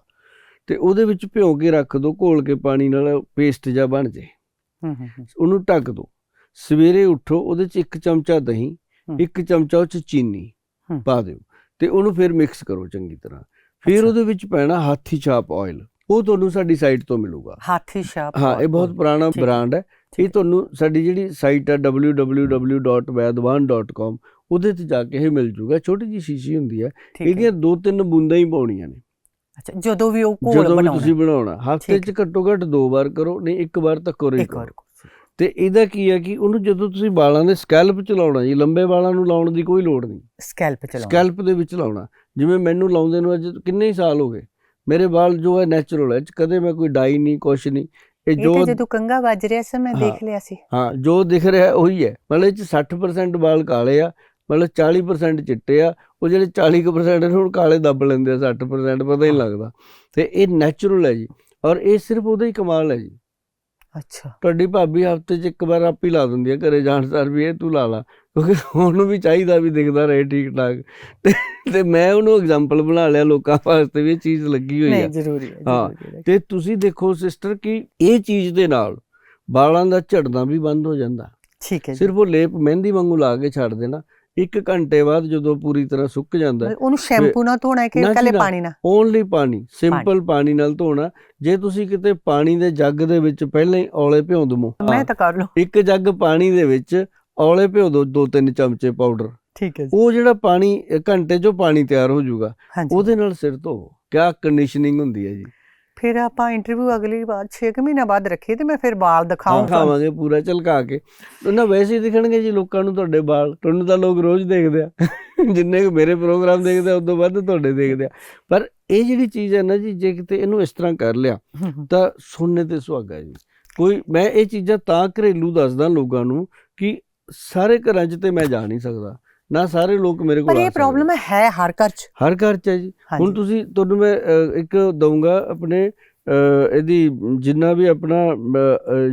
ਤੇ ਉਹਦੇ ਵਿੱਚ ਭਿਓ ਕੇ ਰੱਖ ਦਿਓ ਘੋਲ ਕੇ ਪਾਣੀ ਨਾਲ ਪੇਸਟ ਜਾਂ ਬਣ ਜੇ। ਹੂੰ ਹੂੰ ਉਹਨੂੰ ਢੱਕ ਦਿਓ ਸਵੇਰੇ ਉੱਠੋ ਉਹਦੇ 'ਚ ਇੱਕ ਚਮਚਾ ਦਹੀਂ। ਇੱਕ ਚਮਚਾ ਉਹ 'ਚ ਚੀਨੀ। ਪਾ ਦਿਓ ਤੇ ਉਹਨੂੰ ਫਿਰ ਮਿਕਸ ਕਰੋ ਚੰਗੀ ਤਰ੍ਹਾਂ। ਫਿਰ। ਉਹਦੇ ਵਿੱਚ ਪੈਣਾ ਹਾਥੀ ਛਾਪ ਆਇਲ ਉਹ ਤੁਹਾਨੂੰ ਸਾਡੀ ਸਾਈਟ ਤੋਂ ਮਿਲੂਗਾ। ਹਾਥੀ ਸ਼ਾਪ ਹਾਂ ਇਹ ਬਹੁਤ ਪੁਰਾਣਾ ਬ੍ਰਾਂਡ ਹੈ। ਇਹ। ਤੁਹਾਨੂੰ ਸਾਡੀ ਜਿਹੜੀ ਸਾਈਟ ਹੈ www.vaidwan.com ਉਹਦੇ ਤੇ ਜਾ ਕੇ ਇਹ ਮਿਲ ਜੂਗਾ। ਛੋਟੀ ਜੀ ਸ਼ੀਸ਼ੀ ਹੁੰਦੀ ਹੈ। ਇਹਦੀਆਂ ਦੋ ਤਿੰਨ ਬੂੰਦਾਂ ਹੀ ਪਾਉਣੀਆਂ ਨੇ। ਅੱਛਾ ਜਦੋਂ ਵੀ ਉਹ ਘੋਲ ਜਦੋਂ ਬਣਾਉਣਾ। ਤੁਸੀਂ ਬਣਾਉਣਾ। ਹਫ਼ਤੇ 'ਚ ਘੱਟੋ ਘੱਟ ਦੋ ਵਾਰ ਕਰੋ ਨਹੀਂ ਇੱਕ ਵਾਰ ਤਾਂ ਕਰੋ ਇੱਕ ਵਾਰ ਤੇ ਇਹਦਾ ਕੀ ਹੈ ਕਿ ਉਹਨੂੰ ਜਦੋਂ ਤੁਸੀਂ ਵਾਲਾਂ ਦੇ ਸਕੈਲਪ ਚ ਲਾਉਣਾ ਜੀ ਲੰਬੇ ਵਾਲਾਂ ਨੂੰ ਲਾਉਣ ਦੀ ਕੋਈ ਲੋੜ ਨਹੀਂ। ਸਕੈਲਪ ਚਲਾਉਣਾ ਸਕੈਲਪ ਦੇ ਵਿੱਚ ਲਾਉਣਾ। ਜਿਵੇਂ ਮੈਨੂੰ ਲਾਉਂਦੇ ਨੂੰ ਅੱਜ ਕਿੰਨੇ ਸਾਲ ਹੋ ਗਏ। ਮੇਰੇ ਵਾਲ ਜੋ ਹੈ ਨੈਚੁਰਲ ਹੈ 'ਚ ਕਦੇ ਮੈਂ ਕੋਈ ਡਾਈ ਨਹੀਂ ਕੁਛ ਨਹੀਂ। ਇਹ ਜੋ ਜਦੋਂ ਕੰਗਾ ਵੱਜ ਰਿਹਾ ਸੀ ਮੈਂ। ਦੇਖ ਲਿਆ ਸੀ। ਹਾਂ ਜੋ ਦਿਖ ਰਿਹਾ ਉਹੀ ਹੈ। ਮਤਲਬ ਇਹ 'ਚ 60% ਵਾਲ ਕਾਲੇ ਆ ਮਤਲਬ 40% ਚਿੱਟੇ ਆ ਉਹ ਜਿਹੜੇ 40% ਨੇ ਹੁਣ ਕਾਲੇ ਦੱਬ ਲੈਂਦੇ ਆ 60% ਪਤਾ ਹੀ ਨਹੀਂ ਲੱਗਦਾ। ਤੇ ਇਹ ਨੈਚੁਰਲ ਹੈ ਜੀ ਔਰ ਇਹ ਸਿਰਫ ਉਹਦਾ ਹੀ ਕਮਾਲ ਹੈ ਜੀ। ਅੱਛਾ। ਤੁਹਾਡੀ ਭਾਬੀ ਹਫ਼ਤੇ 'ਚ ਇੱਕ ਵਾਰ ਆਪ ਹੀ ਲਾ ਦਿੰਦੀ ਹੈ ਘਰੇ ਜਾਣ ਸਾਰ ਵੀ ਇਹ ਤੂੰ ਲਾ ਲਾ ਕਿਉਂਕਿ ਉਹਨੂੰ ਵੀ ਚਾਹੀਦਾ ਵੀ ਦਿਖਦਾ ਰਹੇ ਠੀਕ ਠਾਕ ਤੇ ਤੇ ਮੈਂ ਉਹਨੂੰ ਐਗਜ਼ਾਮਪਲ ਬਣਾ ਲਿਆ ਲੋਕਾਂ ਵਾਸਤੇ ਵੀ ਇਹ ਚੀਜ਼ ਲੱਗੀ ਹੋਈ ਨਹੀਂ ਹੈ ਜ਼ਰੂਰੀ ਹੈ ਹਾਂ, ਜ਼ਰੂਰੀ ਹੈ ਤੇ ਤੁਸੀਂ ਦੇਖੋ ਸਿਸਟਰ ਕਿ ਇਹ ਚੀਜ਼ ਦੇ ਨਾਲ ਵਾਲਾਂ ਦਾ ਝੜਨਾ ਵੀ ਬੰਦ ਹੋ ਜਾਂਦਾ। ਠੀਕ ਹੈ ਸਿਰਫ ਉਹ ਲੇਪ ਮਹਿੰਦੀ ਵਾਂਗੂ ਲਾ ਕੇ ਛੱਡ ਦੇਣਾ। ਇੱਕ ਘੰਟੇ ਬਾਅਦ ਜਦੋਂ ਪੂਰੀ ਤਰ੍ਹਾਂ ਸੁੱਕ ਜਾਂਦਾ ਉਹਨੂੰ ਸ਼ੈਂਪੂ ਨਾਲ ਧੋਣਾ ਹੈ ਕਿ ਕੱਲੇ। ਪਾਣੀ ਨਾਲ? ਓਨਲੀ ਪਾਣੀ ਸਿੰਪਲ ਪਾਣੀ। ਨਾਲ ਧੋਣਾ। ਜੇ ਤੁਸੀਂ ਕਿਤੇ ਪਾਣੀ ਦੇ ਜੱਗ ਦੇ ਵਿੱਚ ਪਹਿਲਾਂ ਹੀ ਔਲੇ ਭਿਉਂ ਦਮੋ ਮੈਂ ਤਾਂ ਕਰ ਲਵਾਂ ਇੱਕ ਜੱਗ ਪਾਣੀ ਦੇ ਵਿੱਚ ਔਲੇ ਭਿਉਂ ਦੋ ਦੋ ਤਿੰਨ ਚਮਚੇ ਪਾਊਡਰ। ਠੀਕ ਹੈ ਜੀ। ਉਹ ਜਿਹੜਾ ਪਾਣੀ ਘੰਟੇ 'ਚੋਂ ਪਾਣੀ ਤਿਆਰ ਹੋ ਜਾਊਗਾ ਉਹਦੇ ਨਾਲ ਸਿਰ ਧੋਵੋ। ਕਿਆ ਕੰਡੀਸ਼ਨਿੰਗ ਹੁੰਦੀ ਹੈ ਜੀ। ਫਿਰ ਆਪਾਂ ਇੰਟਰਵਿਊ ਅਗਲੀ ਵਾਰ 6 ਮਹੀਨੇ ਬਾਅਦ ਰੱਖੀਏ ਤੇ ਮੈਂ ਫਿਰ ਵਾਲ ਹਾਂ ਦਿਖਾਉਂਗਾ ਖਾਵਾਂਗੇ ਪੂਰਾ ਝਲਕਾ ਕੇ। ਉਹਨਾਂ ਵੈਸੇ ਹੀ ਦਿਖਣਗੇ ਜੀ ਲੋਕਾਂ ਨੂੰ ਤੁਹਾਡੇ ਵਾਲ। ਤੁਹਾਨੂੰ ਤਾਂ ਲੋਕ ਰੋਜ਼ ਦੇਖਦੇ ਆ। ਜਿੰਨੇ ਕੁ ਮੇਰੇ ਪ੍ਰੋਗਰਾਮ ਦੇਖਦੇ ਆ ਉਦੋਂ ਵੱਧ ਤੁਹਾਡੇ ਦੇਖਦੇ ਆ। ਪਰ ਇਹ ਜਿਹੜੀ ਚੀਜ਼ ਹੈ ਨਾ ਜੀ ਜੇ ਕਿਤੇ ਇਹਨੂੰ ਇਸ ਤਰ੍ਹਾਂ ਕਰ ਲਿਆ ਤਾਂ ਸੁਣਨੇ ਤੇ ਸੁਹਾਗਾ ਜੀ। ਕੋਈ ਮੈਂ ਇਹ ਚੀਜ਼ਾਂ ਤਾਂ ਘਰੇਲੂ ਦੱਸਦਾ ਲੋਕਾਂ ਨੂੰ ਕਿ ਸਾਰੇ ਘਰਾਂ 'ਚ ਤੇ ਮੈਂ ਜਾ ਨਹੀਂ ਸਕਦਾ। ਨਾ ਸਾਰੇ ਲੋਕ ਮੇਰੇ ਕੋਲ ਪਰ ਇਹ। ਪ੍ਰੋਬਲਮ ਹੈ ਹਰ ਘਰ 'ਚ। ਹਰ ਘਰ 'ਚ ਹੈ ਜੀ। ਹੁਣ ਤੁਸੀਂ ਤੁਹਾਨੂੰ ਮੈਂ ਇੱਕ ਦਊਂਗਾ ਆਪਣੇ ਇਹਦੀ ਜਿੰਨਾ ਵੀ ਆਪਣਾ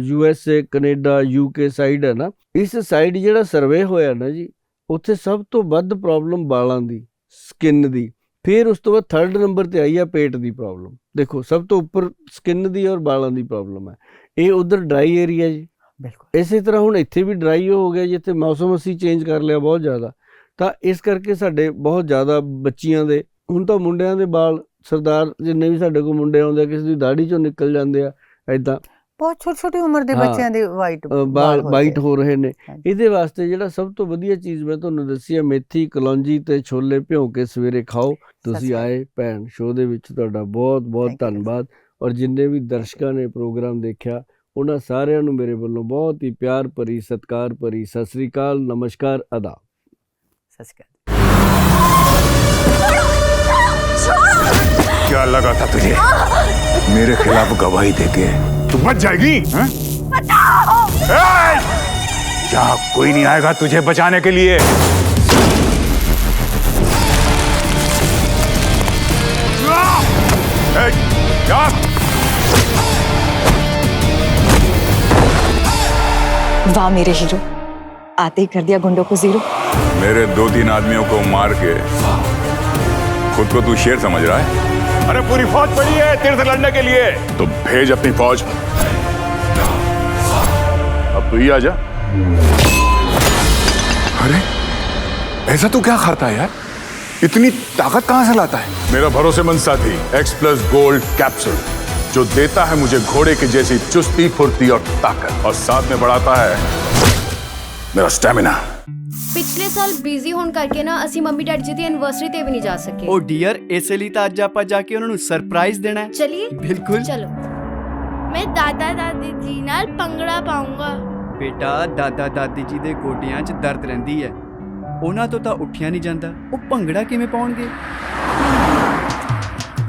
U S A Canada U K side ਹੈ ਨਾ ਇਸ ਸਾਈਡ ਜਿਹੜਾ ਸਰਵੇ ਹੋਇਆ ਨਾ ਜੀ ਉੱਥੇ ਸਭ ਤੋਂ ਵੱਧ ਪ੍ਰੋਬਲਮ ਵਾਲਾਂ ਦੀ ਸਕਿਨ ਦੀ। ਫਿਰ ਉਸ ਤੋਂ ਬਾਅਦ ਥਰਡ ਨੰਬਰ ਤੇ ਆਈ ਆ ਪੇਟ ਦੀ ਪ੍ਰੋਬਲਮ ਦੇਖੋ ਸਭ ਤੋਂ ਉੱਪਰ ਸਕਿਨ ਦੀ ਔਰ ਵਾਲਾਂ ਦੀ ਪ੍ਰੋਬਲਮ ਹੈ। ਇਹ ਉਧਰ ਡਰਾਈ ਏਰੀਆ ਜੀ। ਬਿਲਕੁਲ। ਇਸੇ ਤਰ੍ਹਾਂ ਹੁਣ ਇੱਥੇ ਵੀ ਡਰਾਈ ਹੋ ਗਿਆ ਜਿੱਥੇ ਮੌਸਮ ਅਸੀਂ ਚੇਂਜ ਕਰ ਲਿਆ ਬਹੁਤ ਜ਼ਿਆਦਾ। ਤਾਂ ਇਸ ਕਰਕੇ ਸਾਡੇ ਬਹੁਤ ਜ਼ਿਆਦਾ ਬੱਚੀਆਂ ਦੇ ਹੁਣ ਤਾਂ ਮੁੰਡਿਆਂ ਦੇ ਵਾਲ ਸਰਦਾਰ ਜਿੰਨੇ ਵੀ ਸਾਡੇ ਕੋਲ ਮੁੰਡੇ ਆਉਂਦੇ ਆ ਕਿਸੇ ਦੀ ਦਾੜੀ ਚੋਂ ਨਿਕਲ ਜਾਂਦੇ ਆ ਐਦਾਂ ਬਹੁਤ ਛੋਟੀ ਛੋਟੀ ਉਮਰ ਦੇ। ਬੱਚਿਆਂ ਦੇ ਵਾਈਟ ਵਾਲ ਵਾਈਟ ਹੋ ਰਹੇ ਨੇ। ਇਹਦੇ ਵਾਸਤੇ ਜਿਹੜਾ ਸਭ ਤੋਂ ਵਧੀਆ ਚੀਜ਼ ਮੈਂ ਤੁਹਾਨੂੰ ਦੱਸੀ ਹੈ ਮੇਥੀ ਕਲੌਂਜੀ ਤੇ ਛੋਲੇ ਭਿਓ ਕੇ ਸਵੇਰੇ ਖਾਓ ਤੁਸੀਂ। ਆਏ ਭੈਣ ਸ਼ੋਅ ਦੇ ਵਿੱਚ ਤੁਹਾਡਾ ਬਹੁਤ ਬਹੁਤ. ਧੰਨਵਾਦ ਔਰ ਜਿੰਨੇ ਵੀ ਦਰਸ਼ਕਾਂ ਨੇ ਪ੍ਰੋਗਰਾਮ ਦੇਖਿਆ ਉਹਨਾਂ ਸਾਰਿਆਂ ਨੂੰ ਮੇਰੇ ਵੱਲੋਂ ਬਹੁਤ ਹੀ ਪਿਆਰ ਭਰੀ ਸਤਿਕਾਰ ਭਰੀ ਸਤਿ ਸ੍ਰੀ ਅਕਾਲ ਨਮਸਕਾਰ ਅਦਾ ਸਤਿ ਸ਼੍ਰੀ ਅਕਾਲ क्या लगा था तुझे मेरे खिलाफ गवाही देके तू बच जाएगी हैं? ए! यहाँ कोई नहीं आएगा तुझे बचाने के लिए ए, जा! वाह मेरे हीरो आते ही कर दिया गुंडों को जीरो मेरे दो तीन आदमियों को मार के खुद को तू शेर समझ रहा है? अरे पूरी फौज पड़ी है तेरे से लड़ने के लिए। तो भेज अपनी फौज। अब तू ही आ जा। अरे ऐसा तू क्या खाता है यार? इतनी ताकत कहाँ से लाता है? मेरा भरोसेमंद साथी एक्स प्लस गोल्ड कैप्सूल जो देता है मुझे घोड़े की जैसी चुस्ती फुर्ती और ताकत और साथ में बढ़ाता है मेरा स्टेमिना ਪਿਛਲੇ ਸਾਲ ਬਿਜ਼ੀ ਹੋਣ ਕਰਕੇ ਨਾ ਅਸੀਂ ਮੰਮੀ ਡੈਡੀ ਜੀ ਦੀ ਐਨਵਰਸਰੀ ਤੇ ਵੀ ਨਹੀਂ ਜਾ ਸਕੇ। ਉਹ ਡੀਅਰ ਇਸੇ ਲਈ ਤਾਂ ਅੱਜ ਆਪਾਂ ਜਾ ਕੇ ਉਹਨਾਂ ਨੂੰ ਸਰਪ੍ਰਾਈਜ਼ ਦੇਣਾ ਹੈ। ਚਲਿਏ। ਬਿਲਕੁਲ। ਚਲੋ। ਮੈਂ ਦਾਦਾ ਦਾਦੀ ਜੀ ਨਾਲ ਪੰਗੜਾ ਪਾਉਂਗਾ। ਬੇਟਾ ਦਾਦਾ ਦਾਦੀ ਜੀ ਦੇ ਗੋਡਿਆਂ 'ਚ ਦਰਦ ਰਹਿੰਦੀ ਹੈ। ਉਹਨਾਂ ਤੋਂ ਤਾਂ ਉੱਠਿਆ ਨਹੀਂ ਜਾਂਦਾ। ਉਹ ਭੰਗੜਾ ਕਿਵੇਂ ਪਾਉਣਗੇ?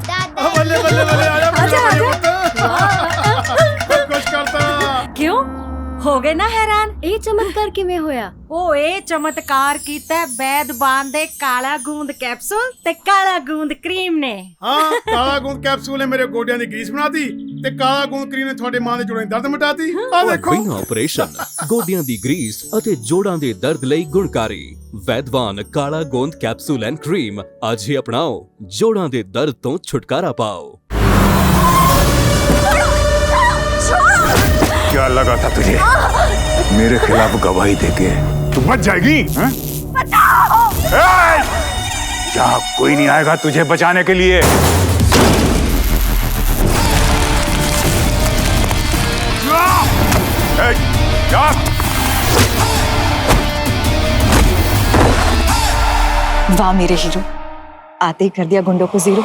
ਦਾਦਾ ਬੱਲੇ ਬੱਲੇ ਬੱਲੇ ਆ ਜਾ ਹੋ ਗਏ ਨਾ ਹੈਰਾਨ? ਇਹ ਚਮਤਕਾਰ ਕਿਵੇਂ ਹੋਇਆ? ਉਹ ਇਹ ਚਮਤਕਾਰ ਕੀਤਾ ਹੈ ਵੈਦਵਾਨ ਦੇ ਕਾਲਾ ਗੂੰਦ ਕੈਪਸੂਲ ਤੇ ਕਾਲਾ ਗੂੰਦ ਕਰੀਮ ਨੇ। ਹਾਂ ਕਾਲਾ ਗੂੰਦ ਕੈਪਸੂਲ ਨੇ ਮੇਰੇ ਗੋਡਿਆਂ ਦੀ ਗਰੀਸ ਬਣਾਤੀ ਤੇ ਕਾਲਾ ਗੂੰਦ ਕਰੀਮ ਨੇ ਤੁਹਾਡੇ ਮਾਂ ਦੇ ਜੋੜਾਂ ਦੀ ਦਰਦ ਮਿਟਾਤੀ। ਆ ਦੇਖੋ। ਬਿਨਾ ਆਪਰੇਸ਼ਨ ਗੋਡਿਆਂ ਦੀ ਗਰੀਸ ਅਤੇ ਜੋੜਾਂ ਦੇ ਦਰਦ ਲਈ ਗੁਣਕਾਰੀ। ਵੈਦਵਾਨ ਕਾਲਾ ਗੋਂਦ ਕੈਪਸੂਲ ਐਂਡ ਕਰੀਮ ਅੱਜ ਹੀ ਅਪਣਾਓ। ਜੋੜਾਂ ਦੇ ਦਰਦ ਤੋਂ ਛੁਟਕਾਰਾ ਪਾਓ। क्या लगा था तुझे। मेरे खिलाफ गवाही देके तू बच जाएगी हैं? यहाँ कोई नहीं आएगा तुझे बचाने के लिए? वाह मेरे हीरो आते ही कर दिया गुंडों को ज़ीरो।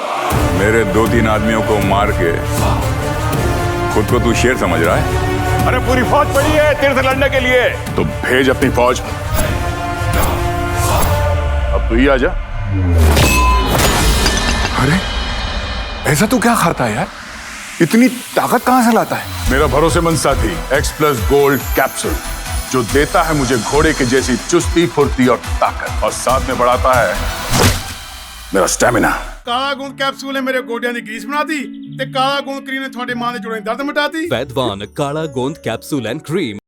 मेरे दो तीन आदमियों को मार के खुद को तू शेर समझ रहा है? अरे पूरी फौज पड़ी है तीर्थ लड़ने के लिए। तो भेज अपनी फौज। अब तू ही आ जा। अरे ऐसा तू क्या खाता है यार? इतनी ताकत कहाँ से लाता है? मेरा भरोसेमंद साथी एक्स प्लस गोल्ड कैप्सूल जो देता है मुझे घोड़े के जैसी चुस्ती फुर्ती और ताकत और साथ में बढ़ाता है मेरा स्टेमिना काला गुण कैप्सूल है मेरे गोडिया ने ग्रीस बना दी? ਤੇ ਕਾਲਾ ਗੂੰਦ ਕਰੀਮ ਨੇ ਤੁਹਾਡੇ ਮਾਂ ਦੇ ਜੋੜਾਂ ਦੀ ਦਰਦ ਮਿਟਾਤੀ। ਵੈਦਵਾਨ ਕਾਲਾ ਗੋਂਦ ਕੈਪਸੂਲ ਐਂਡ ਕਰੀਮ